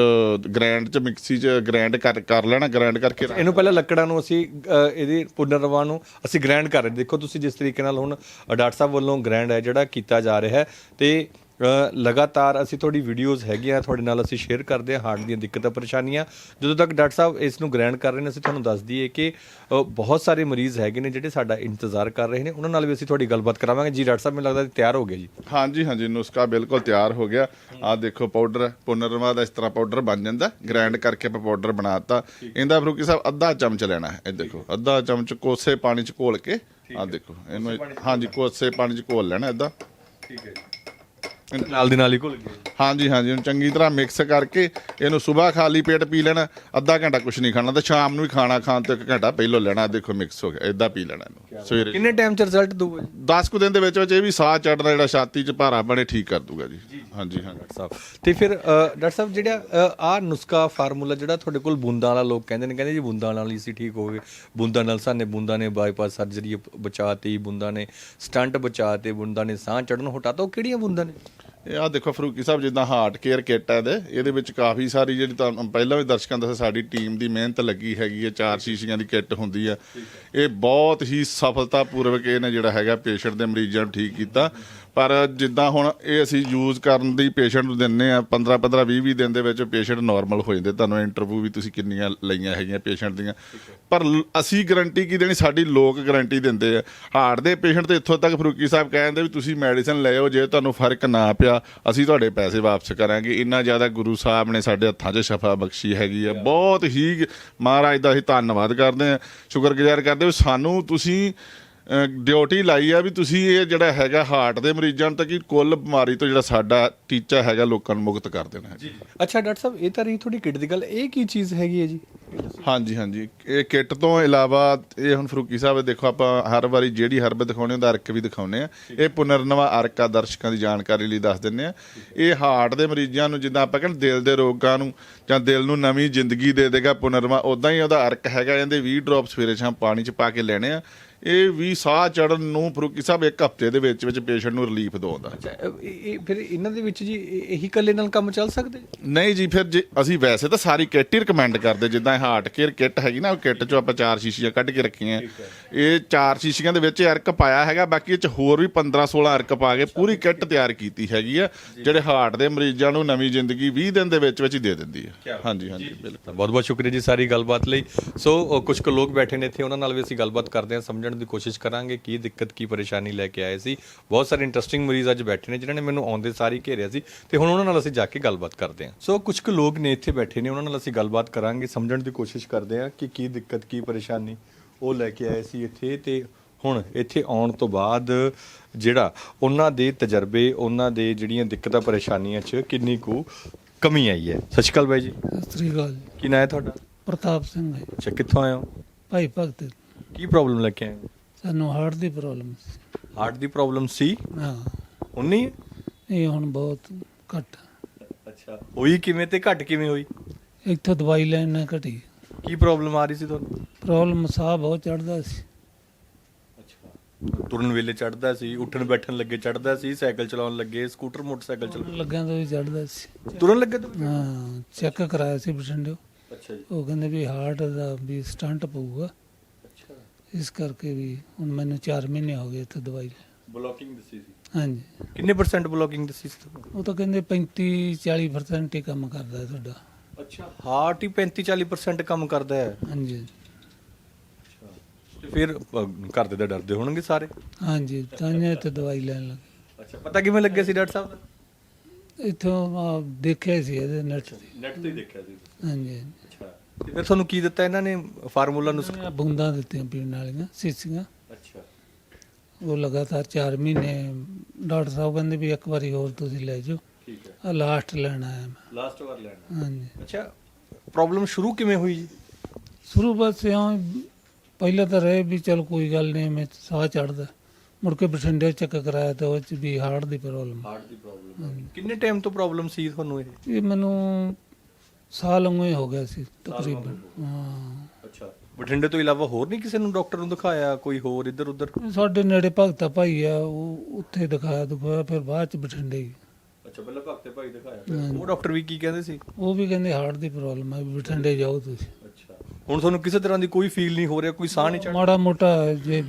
ਗ੍ਰਾਈਂਡ ਚ ਮਿਕਸੀ ਚ ਗ੍ਰਾਈਂਡ ਕਰ ਕਰ ਲੈਣਾ ਗ੍ਰਾਈਂਡ ਕਰਕੇ। ਇਹਨੂੰ ਪਹਿਲਾਂ ਲੱਕੜਾਂ ਨੂੰ ਅਸੀਂ ਇਹਦੀ ਪੁਨਰਵਾ ਨੂੰ ਅਸੀਂ ਗ੍ਰਾਈਂਡ ਕਰ ਰਹੇ ਦੇਖੋ ਤੁਸੀਂ ਜਿਸ ਤਰੀਕੇ ਨਾਲ ਹੁਣ ਡਾਕਟਰ ਸਾਹਿਬ ਵੱਲੋਂ ਗ੍ਰਾਈਂਡ ਹੈ ਜਿਹੜਾ ਕੀਤਾ ਜਾ ਰਿਹਾ ਹੈ ਤੇ ਲਗਾਤਾਰ ਅਸੀਂ ਤੁਹਾਡੀ ਵੀਡੀਓਜ਼ ਹੈਗੀਆਂ ਤੁਹਾਡੇ ਨਾਲ ਅਸੀਂ ਸ਼ੇਅਰ ਕਰਦੇ ਹਾਂ ਹਾਰਟ ਦੀਆਂ ਦਿੱਕਤਾਂ ਪਰੇਸ਼ਾਨੀਆਂ। ਜਦੋਂ ਤੱਕ ਡਾਕਟਰ ਸਾਹਿਬ ਇਸ ਨੂੰ ਗ੍ਰਾਈਂਡ ਕਰ ਰਹੇ ਨੇ ਅਸੀਂ ਤੁਹਾਨੂੰ ਦੱਸ ਦਈਏ ਕਿ ਬਹੁਤ ਸਾਰੇ ਮਰੀਜ਼ ਹੈਗੇ ਨੇ ਜਿਹੜੇ ਸਾਡਾ ਇੰਤਜ਼ਾਰ ਕਰ ਰਹੇ ਨੇ। ਉਹਨਾਂ ਨਾਲ ਵੀ ਅਸੀਂ ਤੁਹਾਡੀ ਗੱਲਬਾਤ ਕਰਾਵਾਂਗੇ। ਜੀ ਡਾਕਟਰ ਸਾਹਿਬ ਮੈਨੂੰ ਲੱਗਦਾ ਤਿਆਰ ਹੋ ਗਏ ਜੀ। ਹਾਂਜੀ ਹਾਂਜੀ ਨੁਸਖਾ ਬਿਲਕੁਲ ਤਿਆਰ ਹੋ ਗਿਆ। ਆਹ ਦੇਖੋ ਪਾਊਡਰ ਪੁਨਰਨਵਾ ਦਾ ਇਸ ਤਰ੍ਹਾਂ ਪਾਊਡਰ ਬਣ ਜਾਂਦਾ। ਗ੍ਰਾਈਂਡ ਕਰਕੇ ਆਪਾਂ ਪਾਊਡਰ ਬਣਾਤਾ ਇਹਦਾ ਫਰੂਕੀ ਸਾਹਿਬ ਅੱਧਾ ਚਮਚ ਲੈਣਾ ਹੈ। ਇਹ ਦੇਖੋ ਅੱਧਾ ਚਮਚ ਕੋਸੇ ਪਾਣੀ ਚ ਘੋਲ ਕੇ ਆਹ ਦੇਖੋ ਇਹਨੂੰ ਹਾਂਜੀ ਕੋਸੇ ਪਾਣੀ ਚ ਘੋਲ ਲੈਣਾ ਇਦਾਂ ਠੀਕ ਹੈ ਨਾਲ ਦੀ ਨਾਲ ਹੀ ਘੁਲ ਗਏ ਹਾਂਜੀ ਹਾਂਜੀ ਇਹਨੂੰ ਚੰਗੀ ਤਰ੍ਹਾਂ ਮਿਕਸ ਕਰਕੇ ਇਹਨੂੰ ਸਵੇਰ ਖਾਲੀ ਪੇਟ ਪੀ ਲੈਣਾ ਅੱਧਾ ਘੰਟਾ ਕੁਝ ਨਹੀਂ ਖਾਣਾ ਤੇ ਸ਼ਾਮ ਨੂੰ ਵੀ ਖਾਣਾ ਖਾਣ ਤੋਂ ਇੱਕ ਘੰਟਾ ਪਹਿਲਾਂ ਲੈਣਾ ਦੇਖੋ ਮਿਕਸ ਹੋ ਗਿਆ ਇਦਾਂ ਪੀ ਲੈਣਾ ਇਹਨੂੰ ਸਵੇਰੇ। ਕਿੰਨੇ ਟਾਈਮ ਚ ਰਿਜ਼ਲਟ ਦਊਗਾ ਜੀ? 10 ਕੁ ਦਿਨ ਦੇ ਵਿੱਚ ਵਿੱਚ ਇਹ ਵੀ ਸਾਹ ਚੜਨਾ ਜਿਹੜਾ ਛਾਤੀ 'ਚ ਭਾਰਾ ਬਣੇ ਠੀਕ ਕਰ ਦੂਗਾ ਜੀ। ਹਾਂਜੀ ਹਾਂਜੀ। ਸਾਹਿਬ ਤੇ ਫਿਰ ਅ, ਡਾਕਟਰ ਸਾਹਿਬ ਜਿਹੜਾ ਆ ਨੁਸਖਾ ਫਾਰਮੂਲਾ ਜਿਹੜਾ ਤੁਹਾਡੇ ਕੋਲ ਬੂੰਦਾਂ ਵਾਲਾ ਲੋਕ ਕਹਿੰਦੇ ਨੇ ਕਹਿੰਦੇ ਜੀ ਬੂੰਦਾਂ ਨਾਲ ਹੀ ਅਸੀਂ ਠੀਕ ਹੋ ਗਏ। ਬੂੰਦਾਂ ਨਾਲ ਸਾਨੇ ਬੂੰਦਾਂ ਨੇ ਬਾਈਪਾਸ ਸਰਜਰੀ ਬਚਾਤੀ ਬੂੰਦਾਂ ਨੇ ਸਟੰਟ ਬਚਾਤੇ ਬੂੰਦਾਂ ਨੇ ਸਾਹ ਚੜਨ ਹਟਾਤਾ ਉਹ ਕਿਹੜੀਆਂ ਬੂੰਦਾਂ ਨੇ? ਇਹ ਆ ਦੇਖੋ ਫਰੂਕੀ ਸਾਹਿਬ ਜਿੱਦਾਂ ਹਾਰਟ ਕੇਅਰ ਕਿੱਟ ਹੈ ਇਹਦੇ ਇਹਦੇ ਵਿੱਚ ਕਾਫੀ ਸਾਰੀ ਜਿਹੜੀ ਤੁਹਾਨੂੰ ਪਹਿਲਾਂ ਵੀ ਦਰਸ਼ਕਾਂ ਦਾ ਸਾਡੀ ਟੀਮ ਦੀ ਮਿਹਨਤ ਲੱਗੀ ਹੈਗੀ ਹੈ ਚਾਰ ਸ਼ੀਸ਼ੀਆਂ ਦੀ ਕਿੱਟ ਹੁੰਦੀ ਆ। ਇਹ ਬਹੁਤ ਹੀ ਸਫਲਤਾਪੂਰਵਕ ਇਹਨੇ ਜਿਹੜਾ ਹੈਗਾ ਪੇਸ਼ੈਂਟ ਦੇ ਮਰੀਜ਼ਾਂ ਨੂੰ ਠੀਕ ਕੀਤਾ। ਪਰ ਜਿੱਦਾਂ ਹੁਣ ਇਹ ਅਸੀਂ ਯੂਜ਼ ਕਰਨ ਦੀ ਪੇਸ਼ੈਂਟ ਨੂੰ ਦਿੰਨੇ ਆ 15 15 20 20 ਦਿਨ ਦੇ ਵਿੱਚ ਪੇਸ਼ੈਂਟ ਨਾਰਮਲ ਹੋ ਜਾਂਦੇ। ਤੁਹਾਨੂੰ ਇੰਟਰਵਿਊ ਵੀ ਤੁਸੀਂ ਕਿੰਨੀਆਂ ਲਈਆਂ ਹੈਗੀਆਂ ਪੇਸ਼ੈਂਟ ਦੀਆਂ। ਪਰ ਲ- ਅਸੀਂ ਗਾਰੰਟੀ ਕੀ ਦੇਣੀ? ਸਾਡੀ ਲੋਕ ਗਾਰੰਟੀ ਦਿੰਦੇ ਆ। ਹਾਰਟ ਦੇ ਪੇਸ਼ੈਂਟ ਤੇ ਇੱਥੋਂ ਤੱਕ ਫਰੂਕੀ ਸਾਹਿਬ ਕਹਿੰਦੇ ਵੀ ਤੁਸੀਂ ਮੈਡੀਸਨ ਲਿਓ ਜੇ ਤੁਹਾਨੂੰ ਫ਼ਰਕ ਨਾ ਪਿਆ, ਅਸੀਂ ਤੁਹਾਡੇ ਪੈਸੇ ਵਾਪਸ ਕਰਾਂਗੇ। ਇੰਨਾ ਜ਼ਿਆਦਾ ਗੁਰੂ ਸਾਹਿਬ ਨੇ ਸਾਡੇ ਹੱਥਾਂ 'ਚ ਸ਼ਫਾ ਬਖਸ਼ੀ ਹੈਗੀ ਆ। ਬਹੁਤ ਹੀ ਮਹਾਰਾਜ ਦਾ ਅਸੀਂ ਧੰਨਵਾਦ ਕਰਦੇ ਆ। ਸ਼ੁਕਰਗੁਜ਼ਾਰ ਕਰਦੇ ਵੀ ਸਾਨੂੰ ਤੁਸੀਂ ਡਿਊਟੀ ਲਾਈ ਆ ਵੀ ਤੁਸੀਂ ਇਹ ਜਿਹੜਾ ਹੈਗਾ ਹਾਰਟ ਦੇ ਮਰੀਜ਼ਾਂ ਨੂੰ ਤਾਂ ਕਿ ਕੁੱਲ ਬਿਮਾਰੀ ਤੋਂ ਜਿਹੜਾ ਸਾਡਾ ਟੀਚਾ ਹੈਗਾ ਲੋਕਾਂ ਨੂੰ ਮੁਕਤ ਕਰ ਦੇਣਾ ਹੈ ਅੱਛਾ ਡਾਕਟਰ ਸਾਹਿਬ ਇਹ ਤਾਂ ਰਹੀ ਤੁਹਾਡੀ ਕਿਟ ਦੀ ਗੱਲ। ਇਹ ਕੀ ਚੀਜ਼ ਹੈਗੀ ਹੈ ਜੀ? ਹਾਂਜੀ ਹਾਂਜੀ। ਇਹ ਕਿੱਟ ਤੋਂ ਇਲਾਵਾ ਇਹ ਹੁਣ ਫਰੂਕੀ ਸਾਹਿਬ ਦੇਖੋ ਆਪਾਂ ਹਰ ਵਾਰੀ ਜਿਹੜੀ ਹਰਬ ਦਿਖਾਉਣੇ ਉਹਦਾ ਅਰਕ ਵੀ ਦਿਖਾਉਨੇ ਆ। ਇਹ ਪੁਨਰਨਵਾ ਅਰਕ ਦਰਸ਼ਕਾਂ ਦੀ ਜਾਣਕਾਰੀ ਲਈ ਦੱਸ ਦਿੰਨੇ ਆ। ਇਹ ਹਾਰਟ ਦੇ ਮਰੀਜ਼ਾਂ ਨੂੰ ਜਿੱਦਾਂ ਆਪਾਂ ਕਹਿੰਦੇ ਦਿਲ ਦੇ ਰੋਗਾਂ ਨੂੰ ਜਾਂ ਦਿਲ ਨੂੰ ਨਵੀਂ ਜ਼ਿੰਦਗੀ ਦੇ ਦੇਗਾ ਪੁਨਰਨਵਾ ਉਦਾਂ ਹੀ ਉਹਦਾ ਅਰਕ ਹੈਗਾ ਇਹਦੇ 20 ਡ੍ਰੌਪ ਸਵੇਰੇ ਸ਼ਾਮ ਪਾਣੀ 'ਚ ਪਾ ਕੇ ਲੈਣੇ ਆ। ਇਹ ਵੀ ਸਾਹ ਚੜਨ ਨੂੰ ਫਰੂਕੀ ਸਾਹਿਬ ਇੱਕ ਹਫ਼ਤੇ ਦੇ ਵਿੱਚ ਵਿੱਚ ਪੇਸ਼ੈਂਟ ਨੂੰ ਰਿਲੀਫ ਦਵਾਉਂਦਾ ਅੱਛਾ ਇਹ- ਫਿਰ ਇਹਨਾਂ ਦੇ ਵਿੱਚ ਜੀ ਇਹ- ਕੱਲੇ ਨਾਲ ਕੰਮ ਚੱਲ ਸਕਦੇ? ਨਹੀਂ ਜੀ ਫਿਰ ਜੇ ਅਸੀਂ ਵੈਸੇ ਤਾਂ ਸਾਰੀ ਕਿੱਟ ਹੀ ਰეკਮੈਂਡ ਕਰਦੇ ਜਿੱਦਾਂ ਹਾਰਟ ਕੇਅਰ ਕਿੱਟ ਹੈਗੀ ਨਾ ਉਹ ਕਿੱਟ ਚੋਂ ਆਪਾਂ ਚਾਰ ਸ਼ੀਸ਼ੀਆਂ ਕੱਢ ਕੇ ਰੱਖੀਆਂ। ਇਹ ਚਾਰ ਸ਼ੀਸ਼ੀਆਂ ਦੇ ਵਿੱਚ ਅਰਕ ਪਾਇਆ ਹੈਗਾ ਬਾਕੀ ਇਹ ਚ ਹੋਰ ਵੀ 15 16 ਅਰਕ ਪਾ ਕੇ ਪੂਰੀ ਕਿੱਟ ਤਿਆਰ ਕੀਤੀ ਹੈਗੀ ਆ ਜਿਹੜੇ ਹਾਰਟ ਦੇ ਮਰੀਜ਼ਾਂ ਨੂੰ ਨਵੀਂ ਜ਼ਿੰਦਗੀ 20 ਦਿਨ ਦੇ ਵਿੱਚ ਵਿੱਚ ਹੀ ਦੇ ਦਿੰਦੀ ਹੈ ਹਾਂਜੀ ਹਾਂਜੀ ਬਿਲਕੁਲ। ਬਹੁਤ ਬਹੁਤ ਸ਼ੁਕਰੀਆ ਜੀ ਸਾਰੀ ਗੱਲਬਾਤ ਲਈ। ਸੋ ਕੁਝ ਕੁ ਲੋਕ ਬੈਠੇ ਨੇ ਇੱਥੇ ਉਹਨਾਂ ਨਾਲ ਵੀ ਅਸੀਂ ਗੱਲਬਾਤ ਕਰਦੇ ਹਾਂ ਸਮਝਣ ਦੀ ਕੋਸ਼ਿਸ਼ ਕਰਾਂਗੇ ਕੀ ਦਿੱਕਤ ਕੀ ਪਰੇਸ਼ਾਨੀ ਲੈ ਕੇ ਆਏ ਸੀ। ਬਹੁਤ ਸਾਰੇ ਇੰਟਰਸਟਿੰਗ ਮਰੀਜ਼ ਅੱਜ ਬੈਠੇ ਨੇ ਜਿਨ੍ਹਾਂ ਨੇ ਮੈਨੂੰ ਆਉਂਦੇ ਸਾਰੀ ਘੇਰਿਆ ਸੀ ਤੇ ਹੁਣ ਉਹਨਾਂ ਨਾਲ ਅਸੀਂ ਜਾ ਕੇ ਗੱਲਬਾਤ ਕਰਦੇ ਹਾਂ। ਸੋ ਕੁਝ ਕੁ ਲੋਕ ਨੇ ਇੱਥੇ ਬੈਠੇ ਨੇ ਉਹਨਾਂ ਨਾਲ ਅਸੀਂ ਗੱਲਬਾਤ ਕਰਾਂਗੇ ਸਮਝਣ ਦੀ ਕੋਸ਼ਿਸ਼ ਕਰਦੇ ਹਾਂ ਕਿ ਕੀ ਦਿੱਕਤ ਕੀ ਪਰੇਸ਼ਾਨੀ ਉਹ ਲੈ ਕੇ ਆਏ ਸੀ ਇੱਥੇ ਤੇ ਹੁਣ ਇੱਥੇ ਆਉਣ ਤੋਂ ਬਾਅਦ ਜਿਹੜਾ ਉਹਨਾਂ ਦੇ ਤਜਰਬੇ ਉਹਨਾਂ ਦੇ ਜਿਹੜੀਆਂ ਦਿੱਕਤਾਂ ਪਰੇਸ਼ਾਨੀਆਂ 'ਚ ਕਿੰਨੀ ਕੁ ਕਮੀ ਆਈ ਹੈ। ਸਤਿ ਸ਼੍ਰੀ ਅਕਾਲ ਬਾਈ ਜੀ। ਸਤਿ ਸ੍ਰੀ ਅਕਾਲ। ਕੀ ਨਾਂ ਹੈ ਤੁਹਾਡਾ? ਪ੍ਰਤਾਪ ਸਿੰਘ ਹੈ। ਅੱਛਾ ਕਿੱਥੋਂ ਆਏ ਹੋ? ਭਾਈ ਭਗਤ। ਕੀ ਪ੍ਰੋਬਲਮ ਲੈ ਕੇ ਆਏ ਹੋ ਸਾਨੂੰ ਹਾਰਟ ਦੀ ਪ੍ਰੋਬਲਮ ਹਾਰਟ ਦੀ ਪ੍ਰੋਬਲਮ ਸੀ? ਹਾਂ। ਹੁਣ ਨਹੀਂ? ਹੈ? ਇਹ ਹੁਣ ਬਹੁਤ ਘੱਟ। ਅੱਛਾ। ਹੋਈ ਕਿਵੇਂ ਤੇ ਘਟ ਕਿਵੇਂ ਹੋਈ? ਇੱਥੋਂ ਦਵਾਈ ਲੈਣ ਨਾਲ ਘਟੀ। ਕੀ ਪ੍ਰੋਬਲਮ ਆ ਰਹੀ ਸੀ ਤੁਹਾਨੂੰ? ਪ੍ਰੋਬਲਮ ਸਾਹ ਬਹੁਤ ਚੜਦਾ ਸੀ। ਅੱਛਾ। ਤੁਰਨ ਵੇਲੇ ਚੜਦਾ ਸੀ ਉੱਠਣ ਬੈਠਣ ਲੱਗੇ ਚੜਦਾ ਸੀ ਸਾਈਕਲ ਚਲਾਉਣ ਲੱਗੇ ਸਕੂਟਰ ਮੋਟਰਸਾਈਕਲ ਚਲਾਉਣ ਲੱਗਿਆਂ ਤੋਂ ਵੀ ਚੜਦਾ ਸੀ। ਤੁਰਨ ਲੱਗੇ ਤਾਂ ਹਾਂ ਚੈੱਕ ਕਰਾਇਆ ਸੀ ਬਠਿੰਡੇ। ਅੱਛਾ ਜੀ। ਉਹ ਕਹਿੰਦੇ ਵੀ ਹਾਰਟ ਦਾ ਵੀ ਸਟੰਟ ਪਊਗਾ। ਇਸ ਕਰਕੇ ਵੀ ਹੁਣ ਮੈਨੂੰ 4 ਮਹੀਨੇ ਹੋ ਗਏ ਇੱਥੇ ਦਵਾਈ ਲੈ ਬਲੋਕਿੰਗ ਦੱਸੀ ਸੀ। ਹਾਂਜੀ। ਕਿੰਨੇ ਪਰਸੈਂਟ ਬਲੋਕਿੰਗ ਦੱਸੀ ਸੀ ਤੁਹਾਨੂੰ? ਉਹ ਤਾਂ ਕਹਿੰਦੇ 35 40% ਹੀ ਕੰਮ ਕਰਦਾ ਹੈ ਤੁਹਾਡਾ। ਅੱਛਾ। ਹਾਰਟ ਹੀ 35 40% ਕੰਮ ਕਰਦਾ ਹੈ। ਹਾਂਜੀ। ਤੇ ਫਿਰ ਅ, ਘਰ ਦੇ ਤਾਂ ਡਰਦੇ ਹੋਣਗੇ ਸਾਰੇ। ਹਾਂਜੀ ਤਾਂ ਹੀ ਇੱਥੇ ਦਵਾਈ ਲੈਣ ਲੱਗੇ। ਅੱਛਾ ਪਤਾ ਕਿਵੇਂ ਲੱਗਿਆ ਸੀ ਡਾਕਟਰ ਸਾਹਿਬ? ਦਾ ਇੱਥੋਂ ਦੇਖਿਆ ਸੀ ਇਹਦੇ ਨੈਟ ਤੇ। ਨੈਟ ਤੇ ਹੀ ਦੇਖਿਆ ਸੀ। ਹਾਂਜੀ। ਤੇ ਫਿਰ ਤੁਹਾਨੂੰ ਕੀ ਦਿੱਤਾ ਇਹਨਾਂ ਨੇ ਫਾਰਮੂਲਾ ਨੂੰ ਹਾਂਜੀ ਬੂੰਦਾਂ ਦਿੱਤੀਆਂ ਪੀਣ ਵਾਲੀਆਂ ਸੀਸੀਆਂ। ਅੱਛਾ। ਉਹ ਲਗਾਤਾਰ 4 ਮਹੀਨੇ ਡਾਕਟਰ ਸਾਹਿਬ ਕਹਿੰਦੇ ਵੀ ਇੱਕ ਵਾਰੀ ਹੋਰ ਤੁਸੀਂ ਲੈ ਜਾਓ। ਠੀਕ ਹੈ। ਆ ਲਾਸਟ ਲੈਣਾ ਹੈ ਮੈਂ। ਲਾਸਟ ਵਾਰ ਲੈਣਾ। ਹਾਂਜੀ। ਅੱਛਾ ਪ੍ਰੋਬਲਮ ਸ਼ੁਰੂ ਕਿਵੇਂ ਹੋਈ? ਜੀ ਸ਼ੁਰੂ ਬਸ ਇਉਂ ਪਹਿਲਾਂ ਤਾਂ ਰਹੇ ਵੀ ਚਲ ਕੋਈ ਗੱਲ ਨਹੀਂ ਮੈਂ ਸਾਹ ਚੜਦਾ ਮੁੜ ਕੇ ਬਠਿੰਡੇ ਚੈੱਕ ਕਰਾਇਆ ਤਾਂ ਉਹ ਚ ਵੀ ਹਾਰਟ ਦੀ ਪ੍ਰੋਬਲਮ ਹਾਰਟ ਦੀ ਪ੍ਰੋਬਲਮ ਕਿੰਨੇ ਟਾਈਮ ਤੋਂ ਪ੍ਰੋਬਲਮ ਸੀ ਤੁਹਾਨੂੰ ਇਹ? ਇਹ ਮੈਨੂੰ ਸਾਲ ਲੰਘੇ ਹੋ ਗਿਆ ਸੀ ਤਕਰੀਬਨ। ਹਾਂ ਅੱਛਾ। ਬਠਿੰਡੇ ਤੋਂ ਇਲਾਵਾ ਹੋਰ ਨਹੀਂ ਕਿਸੇ ਨੂੰ ਡਾਕਟਰ ਨੂੰ ਦਿਖਾਇਆ ਕੋਈ ਹੋਰ ਇੱਧਰ ਉੱਧਰ ਸਾਡੇ ਨੇੜੇ ਭਗਤਾ ਭਾਈ ਆ ਉਹ ਉੱਥੇ ਦਿਖਾਇਆ ਦਿਖਾਇਆ ਫਿਰ ਬਾਅਦ ਚ ਬਠਿੰਡੇ ਹੀ। ਅੱਛਾ ਪਹਿਲਾਂ ਭਗਤੇ ਭਾਈ ਦਿਖਾਇਆ। ਉਹ ਡਾਕਟਰ ਵੀ ਕੀ ਕਹਿੰਦੇ ਸੀ? ਉਹ ਵੀ ਕਹਿੰਦੇ ਹਾਰਟ ਦੀ ਪ੍ਰੋਬਲਮ ਹੈ ਬਠਿੰਡੇ ਜਾਓ ਤੁਸੀਂ। ਅੱਛਾ। ਹੁਣ ਤੁਹਾਨੂੰ ਕਿਸੇ ਤਰ੍ਹਾਂ ਦੀ ਕੋਈ ਫੀਲ ਨਹੀਂ ਹੋ ਰਿਹਾ ਕੋਈ ਸਾਹ ਨਹੀਂ ਚੜ ਮਾੜਾ ਮੋਟਾ ਜੇ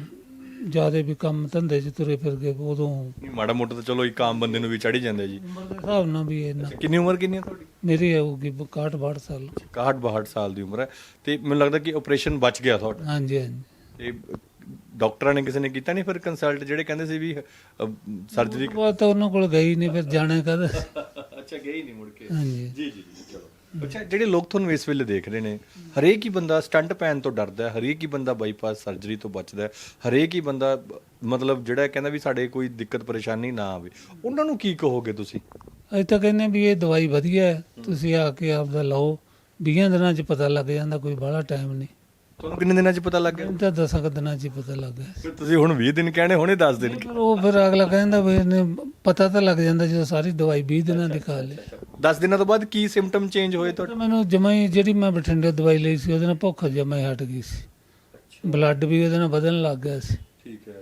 ਜਿਆਦੇ ਵੀ ਕੰਮ ਧੰਦੇ ਚ ਤੁਰੇ ਫਿਰ ਗਏ ਉਦੋਂ ਨਹੀਂ ਮਾੜਾ ਮੋਟਾ ਤਾਂ ਚਲੋ ਇੱਕ ਆਮ ਬੰਦੇ ਨੂੰ ਵੀ ਚੜ ਹੀ ਜਾਂਦਾ ਜੀ। ਉਮਰ ਦੇ ਹਿਸਾਬ ਨਾਲ ਵੀ ਇੰਨਾ। ਕਿੰਨੀ ਉਮਰ ਕਿੰਨੀ ਹੈ ਤੁਹਾਡੀ? ਮੇਰੀ ਹੋਊਗੀ 61 62 ਸਾਲ। 61 62 ਸਾਲ ਦੀ ਉਮਰ ਹੈ। ਤੇ ਮੈਨੂੰ ਲੱਗਦਾ ਕਿ ਆਪਰੇਸ਼ਨ ਬਚ ਗਿਆ ਤੁਹਾਡਾ। ਹਾਂਜੀ ਹਾਂਜੀ। ਤੇ ਡਾਕਟਰਾਂ ਨੇ ਕਿਸੇ ਨੇ ਕੀਤਾ ਨਹੀਂ ਫਿਰ ਕੰਸਲਟ ਜਿਹੜੇ ਕਹਿੰਦੇ ਸੀ ਵੀ ਸਰਜਰੀ ਉਹ ਤਾਂ ਉਹਨਾਂ ਕੋਲ ਗਈ ਨਹੀਂ ਫਿਰ ਜਾਣਾ ਕਦ ਅੱਛਾ ਹੀ ਨਹੀਂ ਮੁੜ ਕੇ। ਹਾਂਜੀ। ਜੀ ਜੀ ਜੀ ਚਲੋ। ਅੱਛਾ, ਜਿਹੜੇ ਲੋਕ ਤੁਹਾਨੂੰ ਇਸ ਵੇਲੇ ਦੇਖ ਰਹੇ ਨੇ, ਹਰੇਕ ਹੀ ਬੰਦਾ ਸਟੰਟ ਪੈਣ ਤੋਂ ਡਰਦਾ ਹੈ, ਹਰੇਕ ਹੀ ਬੰਦਾ ਬਾਈਪਾਸ ਸਰਜਰੀ ਤੋਂ ਬਚਦਾ ਹੈ, ਹਰੇਕ ਹੀ ਬੰਦਾ ਮਤਲਬ ਜਿਹੜਾ ਕਹਿੰਦਾ ਵੀ ਸਾਡੇ ਕੋਈ ਦਿੱਕਤ ਪਰੇਸ਼ਾਨੀ ਨਾ ਆਵੇ, ਉਹਨਾਂ ਨੂੰ ਕੀ ਕਹੋਗੇ ਤੁਸੀਂ? ਅਸੀਂ ਤਾਂ ਕਹਿੰਦੇ ਵੀ ਇਹ ਦਵਾਈ ਵਧੀਆ ਹੈ, ਤੁਸੀਂ ਆ ਕੇ ਆਪਦਾ ਲਓ 20 ਦਿਨਾਂ ਚ ਪਤਾ ਲੱਗ ਜਾਂਦਾ ਕੋਈ ਬਾਹਲਾ ਟਾਈਮ ਨਹੀਂ। ਤੁਹਾਨੂੰ ਕਿੰਨੇ ਦਿਨਾਂ 'ਚ ਪਤਾ ਲੱਗ ਗਿਆ? ਤਾਂ ਦਸਾਂ ਕੁ ਦਿਨਾਂ ਚ ਹੀ ਪਤਾ ਲੱਗ ਗਿਆ। ਫਿਰ ਤੁਸੀਂ ਹੁਣ 20 ਦਿਨ ਕਹਿਣੇ ਹੁਣੇ 10 ਦਿਨ ਪਰ ਉਹ ਫਿਰ ਅਗਲਾ ਕਹਿੰਦਾ ਵੀ ਇਹਨੇ ਪਤਾ ਤਾਂ ਲੱਗ ਜਾਂਦਾ ਜਦੋਂ ਸਾਰੀ ਦਵਾਈ 20 ਦਿਨਾਂ ਦੀ ਖਾ ਲਈ। 10 ਦਿਨਾਂ ਤੋਂ ਬਾਅਦ ਕੀ ਸਿੰਪਟਮ ਚੇਂਜ ਹੋਏ ਤੁਹਾਡੇ? ਮੈਨੂੰ ਜਮਾਂ ਹੀ ਜਿਹੜੀ ਮੈਂ ਬਠਿੰਡੇ ਦਵਾਈ ਲਈ ਸੀ ਉਹਦੇ ਨਾਲ ਭੁੱਖ ਜਮਾਂ ਹੀ ਹਟ ਗਈ ਸੀ। ਬਲੱਡ ਵੀ ਉਹਦੇ ਨਾਲ ਵਧਣ ਲੱਗ ਗਿਆ ਸੀ। ਠੀਕ ਹੈ।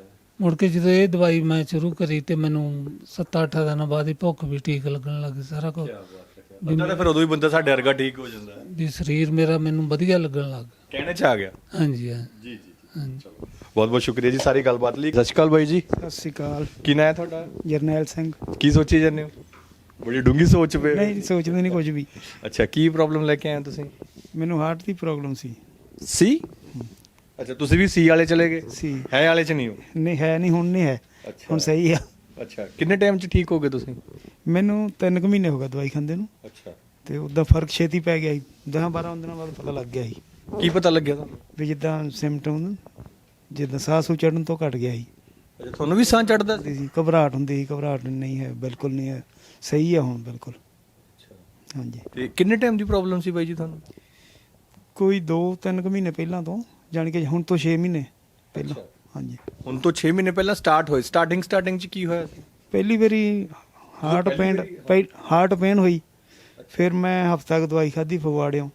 ਮੁੜ ਕੇ ਜਦੋਂ ਇਹ ਦਵਾਈ ਮੈਂ ਸ਼ੁਰੂ ਕਰੀ ਤੇ ਮੈਨੂੰ 7-8 ਦਿਨਾਂ ਬਾਅਦ ਹੀ ਭੁੱਖ ਵੀ ਠੀਕ ਲੱਗਣ ਲੱਗ ਗਈ ਸਾਰਾ ਕੁਝ ਬੰਦਾ ਤਾਂ ਫਿਰ ਉਦੋਂ ਹੀ ਬੰਦਾ ਸਾਡੇ ਵਰਗਾ ਠੀਕ ਹੋ ਜਾਂਦਾ ਹੈ। ਵੀ ਸਰੀਰ ਮੇਰਾ ਮੈਨੂੰ ਵਧੀਆ ਲੱਗਣ ਲੱਗ ਗਿਆ। ਕਹਿਣੇ 'ਚ ਆ ਗਿਆ। ਹਾਂਜੀ ਹਾਂ। ਜੀ ਜੀ ਹਾਂਜੀ। ਬਹੁਤ ਬਹੁਤ ਸ਼ੁਕਰੀਆ ਜੀ ਸਾਰੀ ਗੱਲਬਾਤ ਲਈ। ਸਤਿ ਸ਼੍ਰੀ ਅਕਾਲ ਬਾਈ ਜੀ। ਸਤਿ ਸ਼੍ਰੀ ਅਕਾਲ। ਕੀ ਨਾਂ ਹੈ ਤੁਹਾਡਾ? ਜਰਨੈਲ ਸਿੰਘ। ਕੀ ਸੋਚੀ ਜਾਂਦੇ ਹੋ? ਬੜੀ ਡੂੰਗੀ ਸੋਚ ਪਏ। ਨਹੀਂ ਸੋਚਦੇ ਨਹੀਂ ਕੁਝ ਵੀ। ਅੱਛਾ ਕੀ ਪ੍ਰੋਬਲਮ ਲੈ ਕੇ ਆਏ ਹੋ ਤੁਸੀਂ? ਮੈਨੂੰ ਹਾਰਟ ਦੀ ਪ੍ਰੋਬਲਮ ਸੀ। ਸੀ? ਅੱਛਾ ਤੁਸੀਂ ਵੀ ਸੀ ਵਾਲੇ ਚਲੇ ਗਏ? ਸੀ। ਹੈ ਵਾਲੇ ਚ ਨਹੀਂ ਹੋ? ਨਹੀਂ ਹੈ ਨਹੀਂ ਹੁਣ ਨਹੀਂ ਹੈ। ਹੁਣ ਸਹੀ ਆ। ਅੱਛਾ ਕਿੰਨੇ ਟਾਈਮ ਚ ਠੀਕ ਹੋ ਗਏ ਤੁਸੀਂ? ਮੈਨੂੰ 3 ਕੁ ਮਹੀਨੇ ਹੋ ਗਏ ਦਵਾਈ ਖਾਂਦੇ ਨੂੰ। ਅੱਛਾ। ਤੇ ਉਦਾਂ ਫ਼ਰਕ ਛੇਤੀ ਪੈ ਗਿਆ ਸੀ। 10 12 ਦਿਨਾਂ ਬਾਅਦ ਪਤਾ ਲੱਗ ਗਿਆ ਸੀ। ਕੀ ਪਤਾ ਲੱਗਿਆ ਤੁਹਾਨੂੰ? ਵੀ ਜਿੱਦਾਂ ਸਿੰਪਟਮ ਜਿੱਦਾਂ ਸਾਹ ਸੂ ਚੜਨ ਤੋਂ ਘਟ ਗਿਆ ਸੀ। ਅੱਛਾ ਤੁਹਾਨੂੰ ਵੀ ਸਾਹ ਚੜਦਾ ਹੁੰਦੀ ਸੀ ਘਬਰਾਹਟ ਹੁੰਦੀ ਸੀ ਘਬਰਾਹਟ ਨਹੀਂ ਹੈ ਬਿਲਕੁਲ ਨਹੀਂ ਹੈ। ਸਹੀ ਹੈ ਹੁਣ ਬਿਲਕੁਲ। ਹਾਂਜੀ। ਤੇ ਕਿੰਨੇ ਟਾਈਮ ਦੀ ਪ੍ਰੋਬਲਮ ਸੀ ਬਾਈ ਜੀ ਤੁਹਾਨੂੰ? ਕੋਈ 2-3 ਕੁ ਮਹੀਨੇ ਪਹਿਲਾਂ ਤੋਂ ਜਾਣੀ ਕਿ ਹੁਣ ਤੋਂ 6 ਮਹੀਨੇ ਪਹਿਲਾਂ। ਹਾਂਜੀ। ਹੁਣ ਤੋਂ 6 ਮਹੀਨੇ ਪਹਿਲਾਂ ਸਟਾਰਟ ਹੋਏ। ਸਟਾਰਟਿੰਗ ਸਟਾਰਟਿੰਗ ਚ ਕੀ ਹੋਇਆ ਸੀ? ਪਹਿਲੀ ਵਾਰੀ ਹਾਰਟ ਪਹਿਲੀ ਪੇਨ ਹਾਰਟ ਪੇਨ ਹੋਈ। ਫਿਰ ਮੈਂ ਹਫ਼ਤਾ ਕੁ ਦਵਾਈ ਖਾਧੀ ਫਗਵਾੜਿਓਂ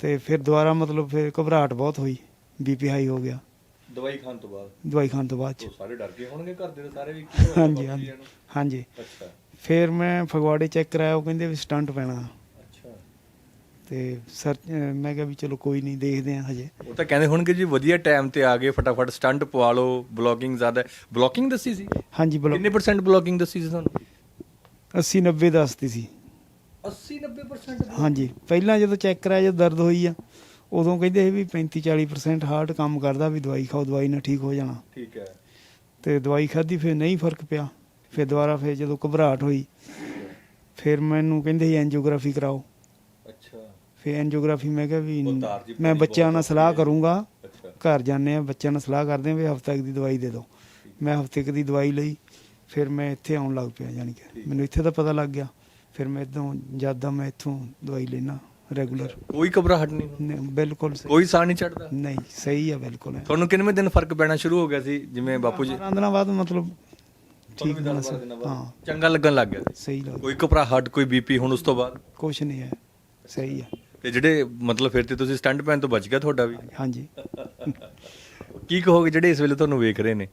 ਤੇ ਫਿਰ ਦੁਬਾਰਾ ਮਤਲਬ ਫਿਰ ਘਬਰਾਹਟ ਬਹੁਤ ਹੋਈ ਬੀਪੀ ਹਾਈ ਹੋ ਗਿਆ। ਦਵਾਈ ਖਾਣ ਤੋਂ ਬਾਅਦ? ਦਵਾਈ ਖਾਣ ਤੋਂ ਬਾਅਦ ਚ। ਉਹ ਸਾਰੇ ਡਰ ਗਏ ਹੋਣਗੇ ਘਰ ਦੇ ਤਾਂ ਸਾਰੇ ਵੀ ਕੀ ਹੋਇਆ ਹਾਂਜੀ ਹਾਂਜੀ? ਹਾਂਜੀ। ਅੱਛਾ। ਫਿਰ ਮੈਂ ਫਗਵਾੜੇ ਚੈੱਕ ਕਰਾਇਆ ਉਹ ਕਹਿੰਦੇ ਵੀ ਸਟੰਟ ਪੈਣਾ। ਅੱਛਾ। ਤੇ ਸਰ ਮੈਂ ਕਿਹਾ ਵੀ ਚਲੋ ਕੋਈ ਨਹੀਂ ਦੇਖਦੇ ਆ ਹਜੇ। ਉਹ ਤਾਂ ਕਹਿੰਦੇ ਹੋਣਗੇ ਜੀ ਵਧੀਆ ਟਾਈਮ ਤੇ ਆ ਗਏ ਫਟਾਫਟ ਸਟੰਟ ਪਵਾ ਲਓ ਬਲੌਕਿੰਗ ਜ਼ਿਆਦਾ। ਬਲੌਕਿੰਗ ਦੱਸੀ ਸੀ? ਹਾਂਜੀ ਕਿੰਨੇ ਪਰਸੈਂਟ ਬਲੌਕਿੰਗ ਦੱਸੀ ਸੀ ਤੁਹਾਨੂੰ? 80 90 ਦੱਸਦੀ ਸੀ। 80 90% ਹਾਂਜੀ ਪਹਿਲਾਂ ਜਦੋਂ ਚੈੱਕ ਕਰਾਇਆ ਜਦੋਂ ਦਰਦ ਹੋਈ ਆ ਉਦੋਂ ਕਹਿੰਦੇ ਸੀ ਵੀ 35 40% ਹਾਰਟ ਕੰਮ ਕਰਦਾ ਵੀ ਦਵਾਈ ਖਾਓ ਦਵਾਈ ਨਾਲ ਠੀਕ ਹੋ ਜਾਣਾ। ਠੀਕ ਹੈ। ਤੇ ਦਵਾਈ ਖਾਧੀ ਫਿਰ ਨਹੀਂ ਫ਼ਰਕ ਪਿਆ। ਫਿਰ ਦੁਬਾਰਾ ਫਿਰ ਜਦੋਂ ਘਬਰਾਹਟ ਹੋਈ ਫਿਰ ਮੈਨੂੰ ਕਹਿੰਦੇ ਸੀ ਐਂਜੀਓਗ੍ਰਾਫੀ ਕਰਾਓ। ਅੱਛਾ। ਫਿਰ ਐਂਜੀਓਗ੍ਰਾਫੀ ਮੈਂ ਕਿਹਾ ਵੀ ਮੈਂ ਬੱਚਿਆਂ ਨਾਲ ਸਲਾਹ। ਕਰੂੰਗਾ। ਘਰ ਜਾਂਦੇ ਆ ਬੱਚਿਆਂ ਨਾਲ ਸਲਾਹ ਕਰਦੇ ਆ ਵੀ ਹਫ਼ਤਾ ਦੀ ਦਵਾਈ ਦੇ ਦਿਓ। ਮੈਂ ਹਫ਼ਤੇ ਦੀ ਦਵਾਈ ਲਈ ਫਿਰ ਮੈਂ ਇੱਥੇ ਆਉਣ ਲੱਗ ਪਿਆ ਜਾਣੀ ਕਿ ਮੈਨੂੰ ਇੱਥੇ ਤਾਂ ਪਤਾ ਲੱਗ ਗਿਆ। ਫਿਰ ਮੈਂ ਇਦੋਂ ਜ਼ਿਆਦਾ ਮੈਂ ਇੱਥੋਂ ਦਵਾਈ ਲੈਣਾ ਰੈਗੂਲਰ ਕੋਈ ਘਬਰਾਹਟ ਨਹੀਂ ਹੁੰਦੀ? ਬਿਲਕੁਲ ਸਹੀ। ਕੋਈ ਸਾਹ ਨਹੀਂ ਚੜਦਾ? ਨਹੀਂ ਸਹੀ ਆ ਬਿਲਕੁਲ ਤੁਹਾਨੂੰ ਕਿੰਨੇ ਦਿਨ ਫ਼ਰਕ ਪੈਣਾ ਸ਼ੁਰੂ ਹੋ ਗਿਆ ਸੀ ਜਿਵੇਂ ਬਾਪੂ ਜੀ? ਦਿਨਾਂ ਬਾਅਦ ਮਤਲਬ ਠੀਕ ਹੋਣਾ ਸੀ। ਹਾਂ। ਚੰਗਾ ਲੱਗਣ ਲੱਗ ਗਿਆ ਸੀ। ਸਹੀ ਲੱਗ ਕੋਈ ਘਬਰਾਹਟ ਕੋਈ ਬੀਪੀ ਹੁਣ ਉਸ ਤੋਂ ਬਾਅਦ? ਕੁਛ ਨਹੀਂ ਹੈ ਸਹੀ ਆ। ਤੇ ਜਿਹੜੇ ਮਤਲਬ ਫਿਰ ਤੇ ਤੁਸੀਂ ਸਟੰਟ ਪੈਣ ਤੋਂ ਬਚ ਗਿਆ ਤੁਹਾਡਾ ਵੀ? ਹਾਂਜੀ। ਕੀ ਕਹੋਗੇ ਜਿਹੜੇ ਇਸ ਵੇਲੇ ਤੁਹਾਨੂੰ ਵੇਖ ਰਹੇ ਨੇ?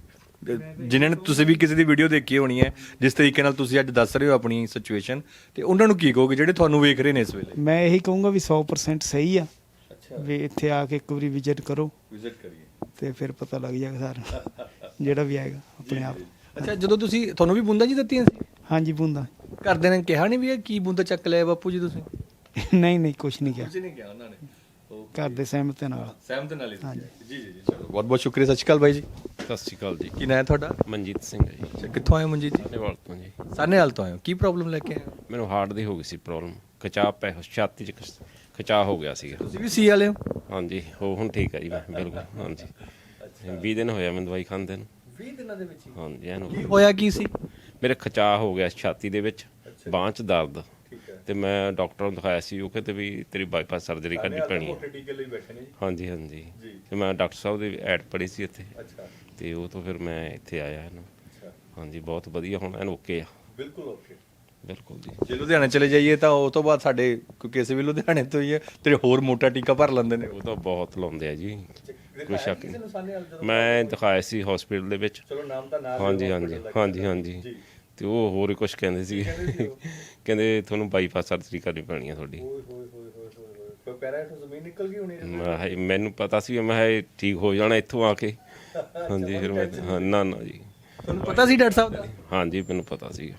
ਜਿਨ੍ਹਾਂ ਨੇ ਤੁਸੀਂ ਵੀ ਕਿਸੇ ਦੀ ਵੀਡੀਓ ਦੇਖੀ ਹੋਣੀ ਹੈ ਜਿਸ ਤਰੀਕੇ ਨਾਲ ਤੁਸੀਂ ਅੱਜ ਦੱਸ ਰਹੇ ਹੋ ਆਪਣੀ ਸਿਚੁਏਸ਼ਨ ਤੇ ਉਹਨਾਂ ਨੂੰ ਕੀ ਕਹੋਗੇ ਜਿਹੜੇ ਤੁਹਾਨੂੰ ਵੇਖ ਰਹੇ ਨੇ ਇਸ ਵੇਲੇ? ਮੈਂ ਇਹੀ ਕਹੂੰਗਾ ਵੀ 100% ਸਹੀ ਆ। ਵੀ ਇੱਥੇ ਆ ਕੇ ਇੱਕ ਵਾਰੀ ਵਿਜ਼ਿਟ ਕਰੋ। ਵਿਜ਼ਿਟ ਕਰੀਏ। ਤੇ ਫਿਰ ਪਤਾ ਲੱਗ ਜਾਏਗਾ ਸਾਰਾ। ਜਿਹੜਾ ਵੀ ਆਏਗਾ ਆਪਣੇ ਆਪ। ਅੱਛਾ ਜਦੋਂ ਤੁਸੀਂ ਤੁਹਾਨੂੰ ਵੀ ਬੂੰਦਾਂ ਜੀ ਦਿੱਤੀਆਂ ਸੀ? ਹਾਂਜੀ ਬੁੰਦਾ। ਘਰਦਿਆਂ ਨੇ ਕਿਹਾ ਨਹੀਂ ਵੀ ਇਹ ਕੀ ਬੂੰਦਾ ਚੱਕ ਲਿਆ ਬਾਪੂ ਜੀ ਤੁਸੀਂ? [LAUGHS] ਨਹੀਂ ਨਹੀਂ ਕੁਛ ਨਹੀਂ ਕਿਹਾ। ਕੁਝ ਨਹੀਂ ਕਿਹਾ ਉਹਨਾਂ ਨੇ। ਘਰ ਦੇ ਸਹਿਮਤ ਨਾਲ। ਸਹਿਮਤ ਨਾਲ ਹੀ। ਜੀ ਜੀ ਜੀ ਚਲੋ। ਬਹੁਤ ਬਹੁਤ ਸ਼ੁਕਰੀਆ ਸਤਿ ਸ਼੍ਰੀ ਅਕਾਲ ਬਾਈ ਜੀ। ਸਤਿ ਸ਼੍ਰੀ ਅਕਾਲ ਜੀ। ਕੀ ਨਾਂ ਹੈ ਤੁਹਾਡਾ? ਮਨਜੀਤ ਸਿੰਘ ਹੈ ਜੀ। ਅੱਛਾ ਕਿੱਥੋਂ ਆਏ ਹੋ ਮਨਜੀਤ ਜੀ? ਧੰਨਵਾਦ ਤੋਂ ਜੀ। ਸਾਨੇਵਾਲ ਤੋਂ ਆਏ ਹੋ। ਕੀ ਪ੍ਰੋਬਲਮ ਲੈ ਕੇ ਆਏ ਹੋ? ਮੈਨੂੰ ਹਾਰਟ ਦੀ ਹੋ ਗਈ ਸੀ ਪ੍ਰੋਬਲਮ ਖਿਚਾਅ ਪੈ ਛਾਤੀ 'ਚ ਖਿਚ- ਹੋ ਗਿਆ ਸੀਗਾ। ਤੁਸੀਂ ਵੀ ਸੀ ਵਾਲੇ ਹੋ? ਹਾਂਜੀ ਹੋ ਹੁਣ ਠੀਕ ਹੈ ਜੀ ਮੈਂ ਬਿਲਕੁਲ ਹਾਂਜੀ। 20 ਦਿਨ ਹੋਇਆ ਮੈਨੂੰ ਦਵਾਈ ਖਾਂਦੇ ਨੂੰ। 20 ਦਿਨਾਂ ਦੇ ਵਿੱਚ ਹਾਂਜੀ ਐਨ ਕੀ ਹੋਇਆ ਕੀ ਸੀ? ਮੇਰੇ ਖਿਚਾਅ ਹੋ ਗਿਆ ਛਾਤੀ ਦੇ ਵਿੱਚ ਬਾਂਹ 'ਚ ਦਰਦ। ਤੇ ਮੈਂ ਡਾਕਟਰ ਨੂੰ ਦਿਖਾਇਆ ਸੀ ਉਹ ਕਹਿੰਦੇ ਵੀ ਤੇਰੀ ਬਾਈਪਾਸ ਸਰਜਰੀ ਕਰਨੀ ਪੈਣੀ ਹੈ। ਟੀਕੇ ਲਈ ਬੈਠੇ ਨੇ ਹਾਂਜੀ ਹਾਂਜੀ। ਤੇ ਮੈਂ ਡਾਕਟਰ ਸਾਹਿਬ ਦੀ ਐਡ ਪੜ੍ਹੀ ਸੀ ਇੱਥੇ। ਅੱਛਾ। ਤੇ ਉਹ ਤੋਂ ਫਿਰ ਮੈਂ ਇੱਥੇ ਆਇਆ ਨਾ। ਹਾਂਜੀ ਬਹੁਤ ਵਧੀਆ ਹੁਣ ਐਨ ਓਕੇ ਆ। ਬਿਲਕੁਲ ਓਕੇ ਬਿਲਕੁਲ ਜੀ। ਜੇ ਲੁਧਿਆਣੇ ਚਲੇ ਜਾਈਏ ਤਾਂ ਉਹ ਤੋਂ ਬਾਅਦ ਸਾਡੇ ਕਿਸੇ ਵੀ ਲੁਧਿਆਣੇ ਤੋਂ ਹੀ ਹੈ ਤੇਰੇ ਹੋਰ ਮੋਟਾ ਟੀਕਾ ਭਰ ਲੈਂਦੇ ਨੇ। ਉਹ ਤਾਂ ਬਹੁਤ ਲਾਉਂਦੇ ਆ ਜੀ। ਕੋਈ ਸ਼ੱਕ ਨਹੀਂ। ਮੈਂ ਦਿਖਾਇਆ ਸੀ ਹਸਪੀਟਲ ਦੇ ਵਿੱਚ। ਚਲੋ ਨਾਮ ਤਾਂ ਨਾ ਹਾਂਜੀ ਹਾਂਜੀ ਹਾਂਜੀ ਹਾਂਜੀ। ਤੇ ਉਹ ਹੋਰ ਹੀ ਕੁਝ ਕਹਿੰਦੇ ਸੀ ਕਹਿੰਦੇ ਤੁਹਾਨੂੰ ਬਾਈਪਾਸ ਸਰਜਰੀ ਕਰਨੀ ਪੈਣੀ ਆ ਤੁਹਾਡੀ। ਓਏ ਹੋਏ ਹੋਏ ਹੋਏ ਹੋਏ ਹੋਏ। ਕੋਈ ਪੈਰਾ ਹੇਠੋਂ ਜ਼ਮੀਨ ਨਿਕਲ ਗਈ ਹੋਣੀ ਮੈਂ ਕਿਹਾ ਜੀ, ਮੈਨੂੰ ਪਤਾ ਸੀ ਵੀ ਮੈਂ ਕਿਹਾ ਇਹ ਠੀਕ ਹੋ ਜਾਣਾ ਇੱਥੋਂ ਆ ਕੇ। ਹਾਂਜੀ ਫਿਰ ਮੈਂ ਹਾਂ, ਨਾ ਨਾ ਜੀ। ਤੁਹਾਨੂੰ ਪਤਾ ਸੀ ਡਾਕਟਰ ਸਾਹਿਬ ਦਾ? ਹਾਂਜੀ ਮੈਨੂੰ ਪਤਾ ਸੀ।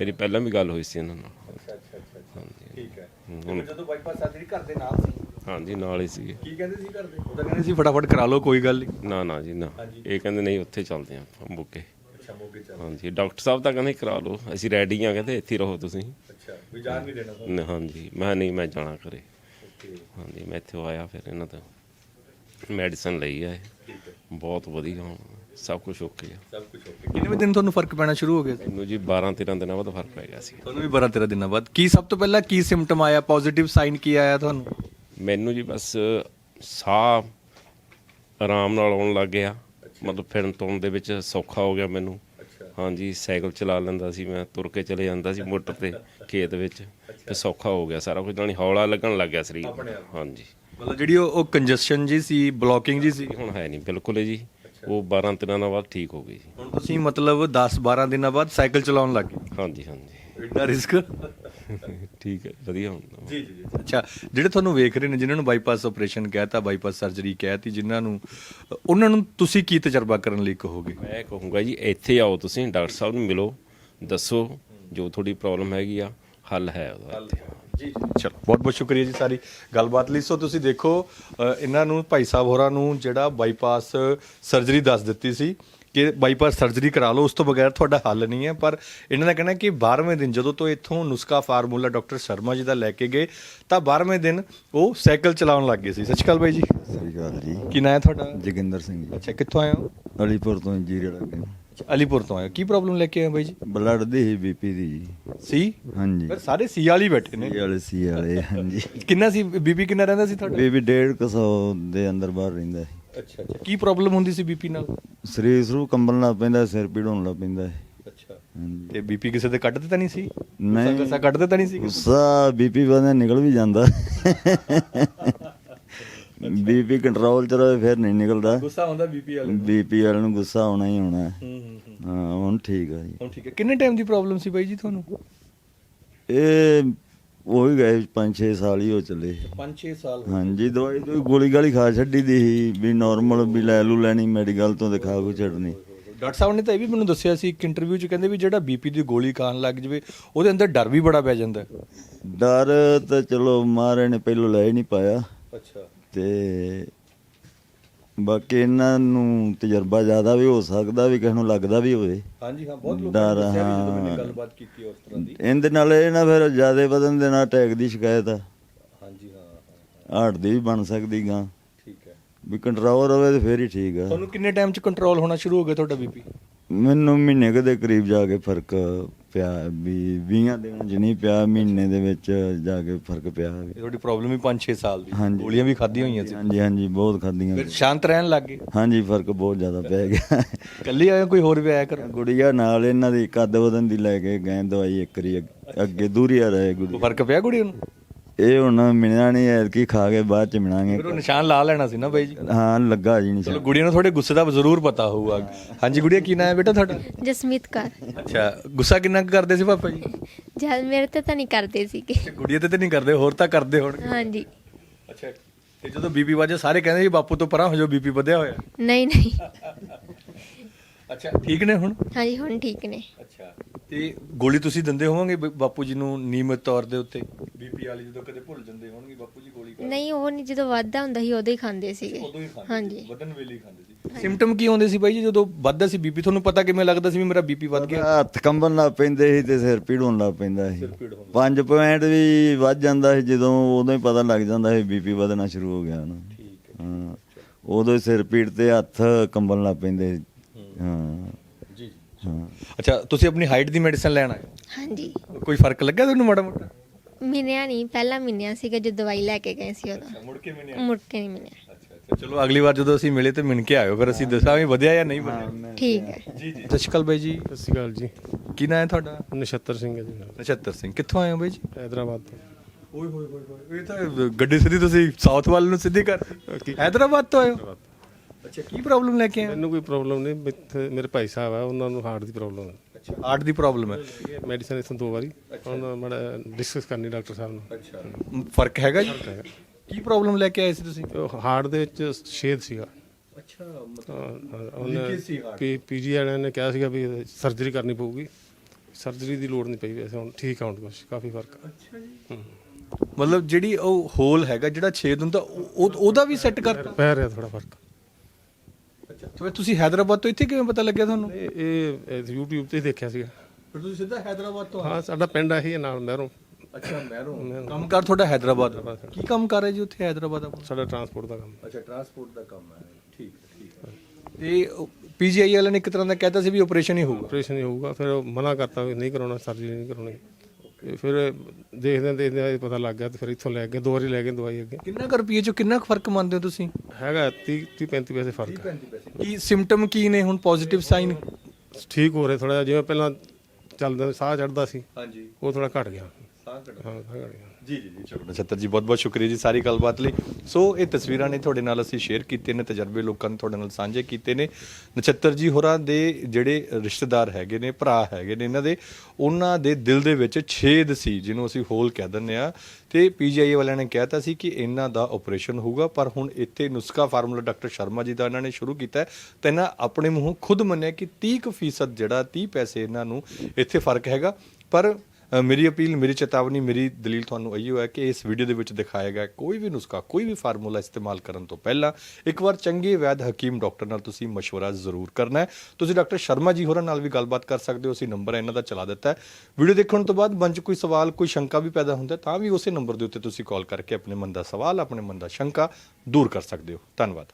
ਮੇਰੀ ਪਹਿਲਾਂ ਵੀ ਗੱਲ ਹੋਈ ਸੀ ਇਹਨਾਂ ਨਾਲ। ਅੱਛਾ ਅੱਛਾ ਅੱਛਾ ਹਾਂਜੀ। ਠੀਕ ਹੈ। ਹੁਣ ਜਦੋਂ ਬਾਈਪਾਸ ਸਰਜਰੀ ਘਰ ਦੇ ਨਾਲ ਸੀ? ਹਾਂਜੀ ਨਾਲ ਹੀ ਸੀ। ਕੀ ਕਹਿੰਦੇ ਸੀ ਘਰ ਦੇ? ਉਹ ਤਾਂ ਕਹਿੰਦੇ ਸੀ ਫਟਾਫਟ ਕਰਾ ਲਓ ਕੋਈ ਗੱਲ ਨਹੀਂ। ਨਾ ਨਾ ਜੀ ਨਾ। ਇਹ ਕਹਿੰਦੇ ਨਹੀਂ ਉੱਥੇ ਚੱਲਦੇ ਆ ਬੁੱਕੇ। ਅੱਛਾ ਮੋਗੇ ਚੱਲ ਹਾਂਜੀ ਡਾਕਟਰ ਸਾਹਿਬ ਤਾਂ ਕਹਿੰਦੇ ਕਰਾ ਲਓ ਅਸੀਂ ਰੈਡੀ ਆ ਕਹਿੰਦੇ ਇੱਥੇ ਹੀ ਰਹੋ ਤੁਸੀਂ। ਅੱਛਾ ਵੀ ਜਾਣ ਨਹੀਂ ਦੇਣਾ ਨ- ਹਾਂਜੀ ਮੈਂ ਨਹੀਂ ਮੈਂ ਜਾਣਾ ਕਰੇ ਹਾਂਜੀ ਮੈਂ ਇੱਥੇ ਆਇਆ ਫਿਰ ਇਹਨਾਂ ਤੋਂ। ਮੈਡੀਸਨ ਲਈ ਆ ਇਹ। ਬਹੁਤ ਵਧੀਆ ਹੁਣ ਸਭ ਕੁਝ ਓਕੇ ਆ। ਸਭ ਕੁਝ ਓਕੇ। ਕਿੰਨੇ ਦਿਨ ਤੁਹਾਨੂੰ ਫ਼ਰਕ ਪੈਣਾ ਸ਼ੁਰੂ ਹੋ ਗਿਆ ਸੀ? ਮੈਨੂੰ ਜੀ 12 13 ਦਿਨਾਂ ਬਾਅਦ ਫ਼ਰਕ ਪੈ ਗਿਆ ਸੀ। ਤੁਹਾਨੂੰ ਵੀ 12 13 ਦਿਨਾਂ ਬਾਅਦ। ਕੀ ਸਭ ਤੋਂ ਪਹਿਲਾਂ ਕੀ ਸਿੰਪਟਮ ਆਇਆ? ਪੋਜ਼ਿਟਿਵ ਸਾਈਨ ਕੀ ਆਇਆ ਤੁਹਾਨੂੰ? ਮੈਨੂੰ ਜੀ ਬਸ ਸਾਹ ਆਰਾਮ ਨਾਲ ਆਉਣ ਲੱਗ ਗਿਆ। ਮਤਲਬ ਫਿਰਨ ਤੁਰਨ ਦੇ ਵਿੱਚ ਸੌਖਾ ਹੋ ਗਿਆ ਮੈਨੂੰ। ਹਾਂਜੀ ਸਾਈਕਲ ਚਲਾ ਲੈਂਦਾ ਸੀ ਮੈਂ ਤੁਰ ਕੇ ਚਲੇ ਜਾਂਦਾ ਸੀ ਮੋਟਰ ਤੇ ਖੇਤ ਵਿੱਚ। ਤੇ ਸੌਖਾ ਹੋ ਗਿਆ ਸਾਰਾ ਕੁਝ ਜਾਨੀ ਹੌਲਾ ਲੱਗਣ ਲੱਗ ਗਿਆ ਸਰੀਰ। ਹਾਂਜੀ। ਮਤਲਬ ਜਿਹੜੀ ਉਹ ਉਹ ਕੰਜੈਸ਼ਨ ਜੀ ਸੀ ਬਲੋਕਿੰਗ ਜੀ ਸੀ? ਹੁਣ ਹੈ ਨਹੀਂ ਬਿਲਕੁਲ ਹੀ ਜੀ। ਉਹ 12 13 ਦਿਨਾਂ ਬਾਅਦ ਠੀਕ ਹੋ ਗਈ ਜੀ ਹੁਣ ਤੁਸੀਂ ਮਤਲਬ 10 12 ਦਿਨਾਂ ਬਾਅਦ ਸਾਈਕਲ ਚਲਾਉਣ ਲੱਗ ਗਏ। ਹਾਂਜੀ ਹਾਂਜੀ। ਇੰਨਾ ਰਿਸਕ ਠੀਕ ਹੈ ਵਧੀਆ ਹੁੰਦਾ ਜੀ ਜੀ ਅੱਛਾ ਜਿਹੜੇ ਤੁਹਾਨੂੰ ਵੇਖ ਰਹੇ ਨੇ ਜਿਨ੍ਹਾਂ ਨੂੰ ਬਾਈਪਾਸ ਆਪਰੇਸ਼ਨ ਕਹਿਤਾ ਬਾਈਪਾਸ ਸਰਜਰੀ ਕਹਿਤੀ ਜਿਨ੍ਹਾਂ ਨੂੰ ਉਹਨਾਂ ਨੂੰ ਤੁਸੀਂ ਕੀ ਤਜਰਬਾ ਕਰਨ ਲਈ ਕਹੋਗੇ? ਮੈਂ ਕਹੂੰਗਾ ਜੀ ਇੱਥੇ ਆਓ ਤੁਸੀਂ ਡਾਕਟਰ ਸਾਹਿਬ ਨੂੰ ਮਿਲੋ ਦੱਸੋ ਜੋ ਤੁਹਾਡੀ ਪ੍ਰੋਬਲਮ ਹੈਗੀ ਆ ਹੱਲ ਹੈ ਉਹਦਾ ਇੱਥੇ। ਜੀ ਚਲੋ ਬਹੁਤ ਬਹੁਤ ਸ਼ੁਕਰੀਆ ਜੀ ਸਾਰੀ ਗੱਲਬਾਤ ਲਈ। ਸੋ ਤੁਸੀਂ ਦੇਖੋ ਇਹਨਾਂ ਨੂੰ ਭਾਈ ਸਾਹਿਬ ਹੋਰਾਂ ਨੂੰ ਜਿਹੜਾ ਬਾਈਪਾਸ ਸਰਜਰੀ ਦੱਸ ਦਿੱਤੀ ਸੀ। ਕਿ ਬਾਈਪਾਸ ਸਰਜਰੀ ਕਰਾ ਲਓ ਉਸ ਤੋਂ ਬਗੈਰ ਤੁਹਾਡਾ ਹੱਲ ਨਹੀਂ ਹੈ। ਪਰ ਇਹਨਾਂ ਦਾ ਕਹਿਣਾ ਕਿ 12ਵੇਂ ਦਿਨ ਜਦੋਂ ਤੋਂ ਇੱਥੋਂ ਨੁਸਖਾ ਫਾਰਮੂਲਾ ਡਾਕਟਰ ਸ਼ਰਮਾ ਜੀ ਦਾ ਲੈ ਕੇ ਗਏ ਤਾਂ 12ਵੇਂ ਦਿਨ ਉਹ ਸਾਈਕਲ ਚਲਾਉਣ ਲੱਗ ਗਏ ਸੀ। ਸਤਿ ਸ਼੍ਰੀ ਅਕਾਲ ਬਾਈ ਜੀ। ਸਤਿ ਸ਼੍ਰੀ ਅਕਾਲ ਜੀ। ਕੀ ਨਾਂ ਹੈ ਤੁਹਾਡਾ? ਜੋਗਿੰਦਰ ਸਿੰਘ ਜੀ। ਅੱਛਾ ਕਿੱਥੋਂ ਆਏ ਹੋ? ਅਲੀਪੁਰ ਤੋਂ ਜੀਰੇ ਲੱਗੇ ਅਲੀਪੁਰ ਤੋਂ ਆਏ ਕੀ ਪ੍ਰੋਬਲਮ ਲੈ ਕੇ ਆਏ ਬਾਈ ਜੀ? ਬਲੱਡ ਦੀ ਹੀ ਬੀਪੀ ਦੀ ਜੀ। ਸੀ? ਹਾਂਜੀ। ਫਿਰ ਸਾਰੇ ਸੀ ਵਾਲੀ ਬੈਠੇ ਨੇ। ਇਹ ਵਾਲੇ ਸੀ ਵਾਲੇ ਹਾਂਜੀ। ਕਿੰਨਾ ਸੀ ਬੀਪੀ ਕਿੰਨਾ ਰਹਿੰਦਾ ਸੀ ਤੁਹਾਡਾ? ਬੀਬੀ 150 ਦੇ ਅੰਦਰ ਬਾਹਰ ਰਹਿੰਦਾ ਸੀ। ਅੱਛਾ ਅੱਛਾ। ਕੀ ਪ੍ਰੋਬਲਮ ਹੁੰਦੀ ਸੀ ਬੀਪੀ ਨਾਲ? ਸਰੀਰ ਸਰੂ ਕੰਬਣ ਲੱਗ ਪੈਂਦਾ ਸਿਰ ਪੀੜ ਹੋਣ ਲੱਗ ਪੈਂਦਾ ਹੈ ਅੱਛਾ। ਹਾਂਜੀ। ਤੇ ਬੀਪੀ ਕਿਸੇ ਦੇ ਕੱਢ ਦਿੱਤਾ ਨਹੀਂ ਸੀ? ਨਹੀਂ। ਗੁੱਸਾ ਕੱਢ ਦਿੱਤਾ ਨਹੀਂ ਸੀ ਗੁੱਸਾ ਬੀਪੀ ਵਧਿਆ ਨਿਕਲ ਵੀ ਜਾਂਦਾ। ਬੀਪੀ ਕੰਟਰੋਲ ਚ ਰਹੇ ਫਿਰ ਨਹੀਂ ਨਿਕਲਦਾ। ਗੁੱਸਾ ਹੁੰਦਾ ਬੀਪੀ ਵਾਲੇ ਬੀਪੀ ਵਾਲੇ ਨੂੰ ਗੁੱਸਾ ਆਉਣਾ ਹੀ ਆਉਣਾ ਹੈ। ਹੂੰ ਹੂੰ। ਹੂੰ ਹਾਂ ਹੁਣ ਠੀਕ ਆ ਜੀ। ਹੁਣ ਠੀਕ ਹੈ। ਕਿੰਨੇ ਟਾਈਮ ਦੀ ਪ੍ਰੋਬਲਮ ਸੀ ਬਾਈ ਜੀ ਤੁਹਾਨੂੰ? ਇਹ ਉਹ ਹੀ ਗਏ 5-6 ਸਾਲ ਹੀ ਹੋ ਚੱਲੇ। 5-6 ਸਾਲ ਹਾਂਜੀ ਦਵਾਈ ਤੋਂ ਗੋਲੀ ਗਾਲੀ ਖਾ ਛੱਡੀ ਦੀ ਵੀ ਨਾਰਮਲ ਵੀ ਲੈ ਲੂ ਲੈਣੀ ਮੈਡੀਕਲ ਤੋਂ ਦਿਖਾ ਕੋ ਛੱਡਣੀ ਡਾਕਟਰ ਸਾਹਿਬ ਨੇ ਤਾਂ ਇਹ ਵੀ ਮੈਨੂੰ ਦੱਸਿਆ ਸੀ ਇੱਕ ਇੰਟਰਵਿਊ 'ਚ ਕਹਿੰਦੇ ਵੀ ਜਿਹੜਾ ਬੀਪੀ ਦੀ ਗੋਲੀ ਖਾਣ ਲੱਗ ਜਵੇ ਉਹਦੇ ਅੰਦਰ ਡਰ ਵੀ ਬੜਾ ਪੈ ਜਾਂਦਾ। ਡਰ ਤਾਂ ਚਲੋ ਮਾਰੇ ਨੇ ਪਹਿਲੋਂ ਲੈ ਹੀ ਨਹੀਂ ਪਾਇਆ। ਅੱਛਾ। ਤੇ ਬਾਕੀ ਇਹਨਾਂ ਨੂੰ ਤਜਰਬਾ ਜ਼ਿਆਦਾ ਵੀ ਹੋ ਸਕਦਾ ਵੀ ਕਿਸੇ ਨੂੰ ਲੱਗਦਾ ਵੀ ਹੋਵੇ। ਹਾਂਜੀ ਹਾਂ ਬਹੁਤ ਲੋਕਾਂ ਡਰ, ਨੇ ਦੱਸਿਆ ਵੀ ਜਦੋਂ। ਗੱਲਬਾਤ ਕੀਤੀ ਉਸ ਤਰ੍ਹਾਂ ਦੀ। ਇਹਦੇ ਨਾਲ ਇਹ ਨਾ ਫਿਰ ਜ਼ਿਆਦਾ ਵਧਣ ਦੇ ਨਾਲ ਅਟੈਕ ਦੀ ਸ਼ਿਕਾਇਤ ਆ। ਹਾਂਜੀ ਹਾਂ ਹਾਂ ਹਾਰਟ ਦੀ ਵੀ ਬਣ ਸਕਦੀ ਗਾਂ। ਠੀਕ ਹੈ। ਵੀ ਕੰਟਰੋਲ ਹੋਵੇ ਤੇ ਫੇਰ ਹੀ ਠੀਕ ਆ। ਤੁਹਾਨੂੰ ਕਿੰਨੇ ਟਾਈਮ 'ਚ ਕੰਟਰੋਲ ਹੋਣਾ ਸ਼ੁਰੂ ਹੋ ਗਿਆ ਤੁਹਾਡਾ ਬੀਪੀ ਮੈਨੂੰ ਮਹੀਨੇ ਕੁ ਦੇ ਕਰੀਬ ਜਾ ਕੇ ਫ਼ਰਕ ਪਿਆ ਵੀ 20 ਦਿਨਾਂ ਚ ਨਹੀਂ ਪਿਆ ਮਹੀਨੇ ਦੇ ਵਿੱਚ ਜਾ ਕੇ ਫ਼ਰਕ ਪਿਆ। ਤੁਹਾਡੀ ਪ੍ਰੋਬਲਮ ਵੀ 5-6 ਸਾਲ ਦੀ। ਗੋਲੀਆਂ ਵੀ ਖਾਧੀਆਂ ਹੋਈਆਂ ਸੀ। ਹਾਂਜੀ ਹਾਂਜੀ ਬਹੁਤ ਖਾਧੀਆਂ ਫਿਰ ਸ਼ਾਂਤ ਰਹਿਣ ਲੱਗ ਗਏ। ਹਾਂਜੀ ਫ਼ਰਕ ਬਹੁਤ ਜ਼ਿਆਦਾ ਪੈ ਗਿਆ। ਇਕੱਲੇ ਆਏ ਹੋ, ਕੋਈ ਹੋਰ ਵੀ ਆਇਆ ਕਰ? ਗੁੜੀਆ ਨਾਲ ਇਹਨਾਂ ਦੀ ਕੱਦ ਵਧਣ ਦੀ ਲੈ ਕੇ ਗਏ ਦਵਾਈ ਇੱਕ ਰੀ ਅੱਗੇ ਦੂਰੀ ਆ ਰਹੇ ਗੁੜੀ ਫ਼ਰਕ ਪਿਆ ਕੁੜੀ ਨੂੰ? ਇਹ ਹੁਣ ਮਿਲਣਾ ਨਹੀਂ ਐ ਕੀ ਖਾ ਕੇ ਬਾਅਦ ਚ ਮਿਲਾਂਗੇ। ਫਿਰ ਉਹ ਨਿਸ਼ਾਨ ਲਾ ਲੈਣਾ ਸੀ ਨਾ ਬਾਈ ਜੀ? ਹਾਂ ਲੱਗਾ ਜੀ ਨਹੀਂ ਚਲੋ ਗੁੜੀਆ ਨੂੰ ਤੁਹਾਡੇ ਗੁੱਸੇ ਦਾ ਜ਼ਰੂਰ ਪਤਾ ਹੋਊਗਾ। ਹਾਂਜੀ ਗੁੜੀਆ ਕੀ ਨਾਂ ਹੈ ਬੇਟਾ ਤੁਹਾਡਾ? ਜਸਮੀਤ ਕੌਰ। ਅੱਛਾ ਗੁੱਸਾ ਕਿੰਨਾ ਕਰਦੇ ਸੀ ਪਾਪਾ ਜੀ? ਜਦ ਮੇਰੇ ਤੇ ਤਾਂ ਨਹੀਂ ਕਰਦੇ ਸੀਗੇ। ਗੁੜੀਆ ਤੇ ਤਾਂ ਨਹੀਂ ਕਰਦੇ ਹੋਰ ਤਾਂ ਕਰਦੇ ਹੋਣਗੇ। ਹਾਂਜੀ। ਅੱਛਾ ਤੇ ਜਦੋਂ ਬੀਪੀ ਵਾਜੇ ਸਾਰੇ ਕਹਿੰਦੇ ਜੀ ਬਾਪੂ ਤੋਂ ਪਰਾਂ ਹੋ ਜਾਓ ਬੀਪੀ ਵਧਿਆ ਹੋਇਆ। ਨਹੀਂ ਨਹੀਂ। ਅੱਛਾ ਠੀਕ ਨੇ ਹੁਣ? ਹਾਂਜੀ ਹੁਣ ਠੀਕ ਨੇ। ਅੱਛਾ। ਤੇ ਗੋਲੀ ਤੁਸੀਂ ਦਿੰਦੇ ਹੋਵੋਗੇ ਬ- ਬਾਪੂ ਜੀ ਨੂੰ ਨਿਯਮਿਤ ਤੌਰ ਦੇ ਉੱਤੇ? ਬੀਪੀ ਵਾਲੀ ਜਦੋਂ ਕਦੇ ਭੁੱਲ ਜਾਂਦੇ ਹੋਣਗੇ ਬਾਪੂ ਜੀ ਗੋਲੀ ਖਾ ਨਹੀਂ ਉਹ ਨਹੀਂ ਜਦੋਂ ਵੱਧਦਾ ਹੁੰਦਾ ਸੀ ਉਦੋਂ ਹੀ ਖਾਂਦੇ ਸੀਗੇ। ਉਦੋਂ ਹੀ ਖਾਂਦੇ ਹਾਂਜੀ। ਵਧਣ ਵੇਲੇ ਹੀ ਖਾਂਦੇ ਸੀ। ਸਿੰਪਟਮ ਕੀ ਆਉਂਦੇ ਸੀ ਬਾਈ ਜੀ? ਜਦੋਂ ਵੱਧਦਾ ਸੀ ਬੀਪੀ ਤੁਹਾਨੂੰ ਪਤਾ ਕਿਵੇਂ ਲੱਗਦਾ ਸੀ ਵੀ ਮੇਰਾ ਬੀਪੀ ਵੱਧ ਗਿਆ? ਹੱਥ ਕੰਬਣ ਲੱਗ ਪੈਂਦੇ ਸੀ ਤੇ ਸਿਰ ਪੀੜ ਹੋਣ ਲੱਗ ਪੈਂਦਾ ਸੀ। 5 ਪੁਆਇੰਟ ਵੀ ਵੱਧ ਜਾਂਦਾ ਸੀ ਜਦੋਂ ਉਦੋਂ ਹੀ ਪਤਾ ਲੱਗ ਜਾਂਦਾ ਸੀ ਬੀਪੀ ਵਧਣਾ ਸ਼ੁਰੂ ਹੋ ਗਿਆ ਨਾ। ਹਾਂ। ਉਦੋਂ ਹੀ ਸਿਰ ਪੀੜ ਤੇ ਹੱਥ ਕੰਬਣ ਲੱਗ ਪੈਂਦੇ ਸੀ। ਹਾਂ। ਹਾਂ। ਅੱਛਾ ਤੁਸੀਂ ਆਪਣੀ ਹਾਈਟ ਦੀ ਮੈਡੀਸਨ ਲੈਣ ਆਏ ਹਾਂਜੀ? ਕੋਈ ਫ਼ਰਕ ਲੱਗਿਆ ਤੁਹਾਨੂੰ ਮਾੜਾ ਮੋਟਾ? ਮਿਲਿਆ ਨਹੀਂ ਪਹਿਲਾਂ ਮਿਲਿਆ ਸੀਗਾ ਜਦੋਂ ਦਵਾਈ ਲੈ ਕੇ ਗਏ ਸੀ ਉਦੋਂ। ਮੁੜ ਕੇ ਵੀ ਮੁੜ ਕੇ ਨਹੀਂ ਮਿਲਿਆ। ਅੱਛਾ ਅੱਛਾ ਚਲੋ ਅਗਲੀ ਵਾਰ ਜਦੋਂ ਅਸੀਂ ਮਿਲੇ ਤੇ ਮਿਲ ਕੇ ਆਇਓ ਫਿਰ ਅਸੀਂ ਦੱਸਾਂਗੇ ਵਧਿਆ ਜਾਂ ਨਹੀਂ ਵਧਿਆ। ਠੀਕ ਹੈ। ਜੀ ਜੀ। ਸਤਿ ਸ਼੍ਰੀ ਅਕਾਲ ਬਾਈ ਜੀ। ਸਤਿ ਸ਼੍ਰੀ ਅਕਾਲ ਜੀ। ਕੀ ਨਾਂ ਹੈ ਤੁਹਾਡਾ? ਨਛੱਤਰ ਸਿੰਘ ਹੈ ਜੀ ਮੇਰਾ, ਨਛੱਤਰ ਸਿੰਘ। ਕਿੱਥੋਂ ਆਏ ਹੋ ਬਾਈ ਜੀ? ਹੈਦਰਾਬਾਦ ਤੋਂ। ਓਏ ਹੋਏ ਹੋਏ ਹੋਏ ਇਹ ਤਾਂ ਗੱਡੀ ਸਿੱਧੀ ਤੁਸੀਂ ਸਾਊਥ ਵੱਲ ਨੂੰ ਸਿੱਧੀ ਕਰਤੀ ਹੈਦਰਾਬਾਦ ਤੋਂ ਆਏ ਹੋ? ਅੱਛਾ ਕੀ ਪ੍ਰੋਬਲਮ ਲੈ ਕੇ ਆਏ ਮੈਨੂੰ ਕੋਈ ਪ੍ਰੋਬਲਮ ਨਹੀਂ ਇੱਥੇ ਮੇਰੇ ਭਾਈ ਸਾਹਿਬ ਆ ਉਹਨਾਂ ਨੂੰ ਹਾਰਟ ਦੀ ਪ੍ਰੋਬਲਮ ਹੈ ਅੱਛਾ ਹਾਰਟ ਦੀ ਪ੍ਰੋਬਲਮ ਹੈ ਮੈਡੀਸਨ ਇਥੋਂ ਦੋ ਵਾਰੀ ਉਹਨਾਂ ਮਾੜਾ ਡਿਸਕਸ ਕਰਨੀ ਡਾਕਟਰ ਸਾਹਿਬ ਨਾਲ ਅੱਛਾ ਫ਼ਰਕ ਹੈਗਾ ਜੀ? ਕੀ ਪ੍ਰੋਬਲਮ ਲੈ ਕੇ ਆਏ ਸੀ ਤੁਸੀਂ? ਹਾਰਟ ਦੇ ਵਿੱਚ ਛੇਦ ਸੀਗਾ। ਅੱਛਾ ਸੀ ਉਹਨੇ ਪੀਜੀ ਵਾਲਿਆਂ ਨੇ ਕਿਹਾ ਸੀਗਾ ਵੀ ਸਰਜਰੀ ਕਰਨੀ ਪਊਗੀ। ਸਰਜਰੀ ਦੀ ਲੋੜ ਨਹੀਂ ਪਈ ਵੈਸੇ ਹੁਣ ਠੀਕ ਆ ਹੁਣ ਕੁਛ ਕਾਫੀ ਫ਼ਰਕ ਆ। ਮਤਲਬ ਜਿਹੜੀ ਉਹ ਹੋਲ ਹੈਗਾ ਜਿਹੜਾ ਛੇਦ ਹੁੰਦਾ ਉਹ- ਉਹ- ਉਹਦਾ ਵੀ ਸੈੱਟ ਕਰਤਾ? ਪੈ ਰਿਹਾ ਥੋੜਾ ਫ਼ਰਕ। ਅੱਛਾ ਤੇ ਫਿਰ ਤੁਸੀਂ ਹੈਦਰਾਬਾਦ ਤੋਂ ਇੱਥੇ ਕਿਵੇਂ ਪਤਾ ਲੱਗਿਆ ਤੁਹਾਨੂੰ? ਇਹ ਇਹ YouTube ਤੇ ਹੀ ਦੇਖਿਆ ਸੀਗਾ। ਫਿਰ ਤੁਸੀਂ ਸਿੱਧਾ ਹੈਦਰਾਬਾਦ ਤੋਂ ਹਾਂ ਸਾਡਾ ਪਿੰਡ ਆਹੀ ਹੈ ਨਾਲ ਮਹਿਰੋਂ ਅੱਛਾ ਮਹਿਰੋਂ ਕੰਮਕਾਰ ਤੁਹਾਡਾ ਦਾ। ਕੀ ਕੰਮ ਕਰ ਰਹੇ ਜੀ ਉੱਥੇ ਹੈਦਰਾਬਾਦ ਆਪਣਾ? ਸਾਡਾ ਟਰਾਂਸਪੋਰਟ ਦਾ ਕੰਮ। ਅੱਛਾ ਟਰਾਂਸਪੋਰਟ ਦਾ ਕੰਮ ਹੈ। ਠੀਕ ਹੈ ਠੀਕ ਹੈ। ਤੇ ਪੀਜੀਆਈ ਵਾਲਿਆਂ ਨੇ ਇੱਕ ਤਰ੍ਹਾਂ ਦਾ ਕਹਿਤਾ ਸੀ ਵੀ ਆਪਰੇਸ਼ਨ ਹੀ ਹੋਊਗਾ। ਆਪਰੇਸ਼ਨ ਹੀ ਹੋਊਗਾ ਫਿਰ ਉਹ ਮਨਾ ਕਰਤਾ ਵੀ ਨਹੀਂ ਕਰਾਉਣਾ ਸਰਜਰੀ ਨਹੀਂ ਕਰਾਉਣੀ। ਤੇ ਫਿਰ ਦੇਖਦੇ ਦੇਖਦੇ ਪਤਾ ਲੱਗ ਗਿਆ ਤੇ ਫਿਰ ਇੱਥੋਂ ਲੈ ਕੇ ਦੋ ਵਾਰੀ ਲੈ ਕੇ ਦਵਾਈ ਅੱਗੇ। ਕਿੰਨਾ ਕੁ ਰੁਪਏ ਚੋਂ ਕਿੰਨਾ ਕੁ ਫ਼ਰਕ ਮੰਨਦੇ ਹੋ ਤੁਸੀਂ? ਹੈਗਾ 30 30 35 ਪੈਸੇ ਫ਼ਰਕ ਹੈ। ਕੀ ਸਿੰਪਟਮ ਕੀ ਨੇ ਹੁਣ ਪੋਜ਼ਿਟਿਵ ਸਾਈਨ ਠੀਕ ਹੋ ਰਿਹਾ ਥੋੜਾ ਜਿਹਾ ਜਿਵੇਂ ਪਹਿਲਾਂ ਚੱਲਦਾ ਸਾਹ ਚੜਦਾ ਸੀ। ਹਾਂਜੀ। ਉਹ ਥੋੜਾ ਘਟ ਗਿਆ। ਜੀ ਜੀ ਜੀ ਚਲੋ। ਨਛੱਤਰ ਜੀ ਬਹੁਤ ਬਹੁਤ ਸ਼ੁਕਰੀਆ ਜੀ ਸਾਰੀ ਗੱਲਬਾਤ ਲਈ। ਸੋ ਇਹ ਤਸਵੀਰਾਂ ਨੇ ਤੁਹਾਡੇ ਨਾਲ ਅਸੀਂ ਸ਼ੇਅਰ ਕੀਤੇ ਨੇ ਤਜਰਬੇ ਲੋਕਾਂ ਨੇ ਤੁਹਾਡੇ ਨਾਲ ਸਾਂਝੇ ਕੀਤੇ ਨੇ। ਨਛੱਤਰ ਜੀ ਹੋਰਾਂ ਦੇ ਜਿਹੜੇ ਰਿਸ਼ਤੇਦਾਰ ਹੈਗੇ ਨੇ ਭਰਾ ਹੈਗੇ ਨੇ ਇਹਨਾਂ ਦੇ ਉਹਨਾਂ ਦੇ ਦਿਲ ਦੇ ਵਿੱਚ ਛੇਦ ਸੀ ਜਿਹਨੂੰ ਅਸੀਂ ਹੋਲ ਕਹਿ ਦਿੰਦੇ ਆ ਤੇ ਪੀਜੀਆਈ ਵਾਲਿਆਂ ਨੇ ਕਹਿਤਾ ਸੀ ਕਿ ਇਹਨਾਂ ਦਾ ਆਪਰੇਸ਼ਨ ਹੋਊਗਾ ਪਰ ਹੁਣ ਇੱਥੇ ਨੁਸਖਾ ਫਾਰਮੂਲਾ ਡਾਕਟਰ ਸ਼ਰਮਾ ਜੀ ਦਾ ਇਹਨਾਂ ਨੇ ਸ਼ੁਰੂ ਕੀਤਾ ਤੇ ਇਹਨਾਂ ਆਪਣੇ ਮੂੰਹੋਂ ਖੁਦ ਮੰਨਿਆ ਕਿ 30% ਫੀਸਦ ਜਿਹੜਾ 30 ਪੈਸੇ ਇਹਨਾਂ ਨੂੰ ਇੱਥੇ ਫ਼ਰਕ ਹੈਗਾ। ਪਰ ਮੇਰੀ ਅਪੀਲ ਮੇਰੀ ਚੇਤਾਵਨੀ ਮੇਰੀ ਦਲੀਲ ਤੁਹਾਨੂੰ ਇਹੀ ਹੈ ਕਿ ਇਸ ਵੀਡੀਓ ਦੇ ਵਿੱਚ ਦਿਖਾਇਆ ਗਿਆ ਕੋਈ ਵੀ ਨੁਸਖਾ ਕੋਈ ਵੀ ਫਾਰਮੂਲਾ ਇਸਤੇਮਾਲ ਕਰਨ ਤੋਂ ਪਹਿਲਾਂ ਇੱਕ ਵਾਰ ਚੰਗੇ ਵੈਦ ਹਕੀਮ ਡਾਕਟਰ ਨਾਲ ਤੁਸੀਂ مشورہ ਜ਼ਰੂਰ ਕਰਨਾ ਹੈ ਤੁਸੀਂ ਡਾਕਟਰ ਸ਼ਰਮਾ ਜੀ ਹੋਰਾਂ ਨਾਲ ਵੀ ਗੱਲਬਾਤ ਕਰ ਸਕਦੇ ਹੋ ਅਸੀਂ ਨੰਬਰ ਇਹਨਾਂ ਦਾ ਚਲਾ ਦਿੱਤਾ ਹੈ ਵੀਡੀਓ ਦੇਖਣ ਤੋਂ ਬਾਅਦ ਮਨ 'ਚ ਕੋਈ ਸਵਾਲ ਕੋਈ ਸ਼ੰਕਾ ਵੀ ਪੈਦਾ ਹੁੰਦਾ ਹੈ, ਤਾਂ ਵੀ ਉਸੇ ਨੰਬਰ ਦੇ ਉੱਤੇ ਤੁਸੀਂ ਕਾਲ ਕਰਕੇ ਆਪਣੇ ਮਨ ਦਾ ਸਵਾਲ ਆਪਣੇ ਮਨ ਦਾ ਸ਼ੰਕਾ ਦੂਰ ਕਰ ਸਕਦੇ ਹੋ ਧੰਨਵਾਦ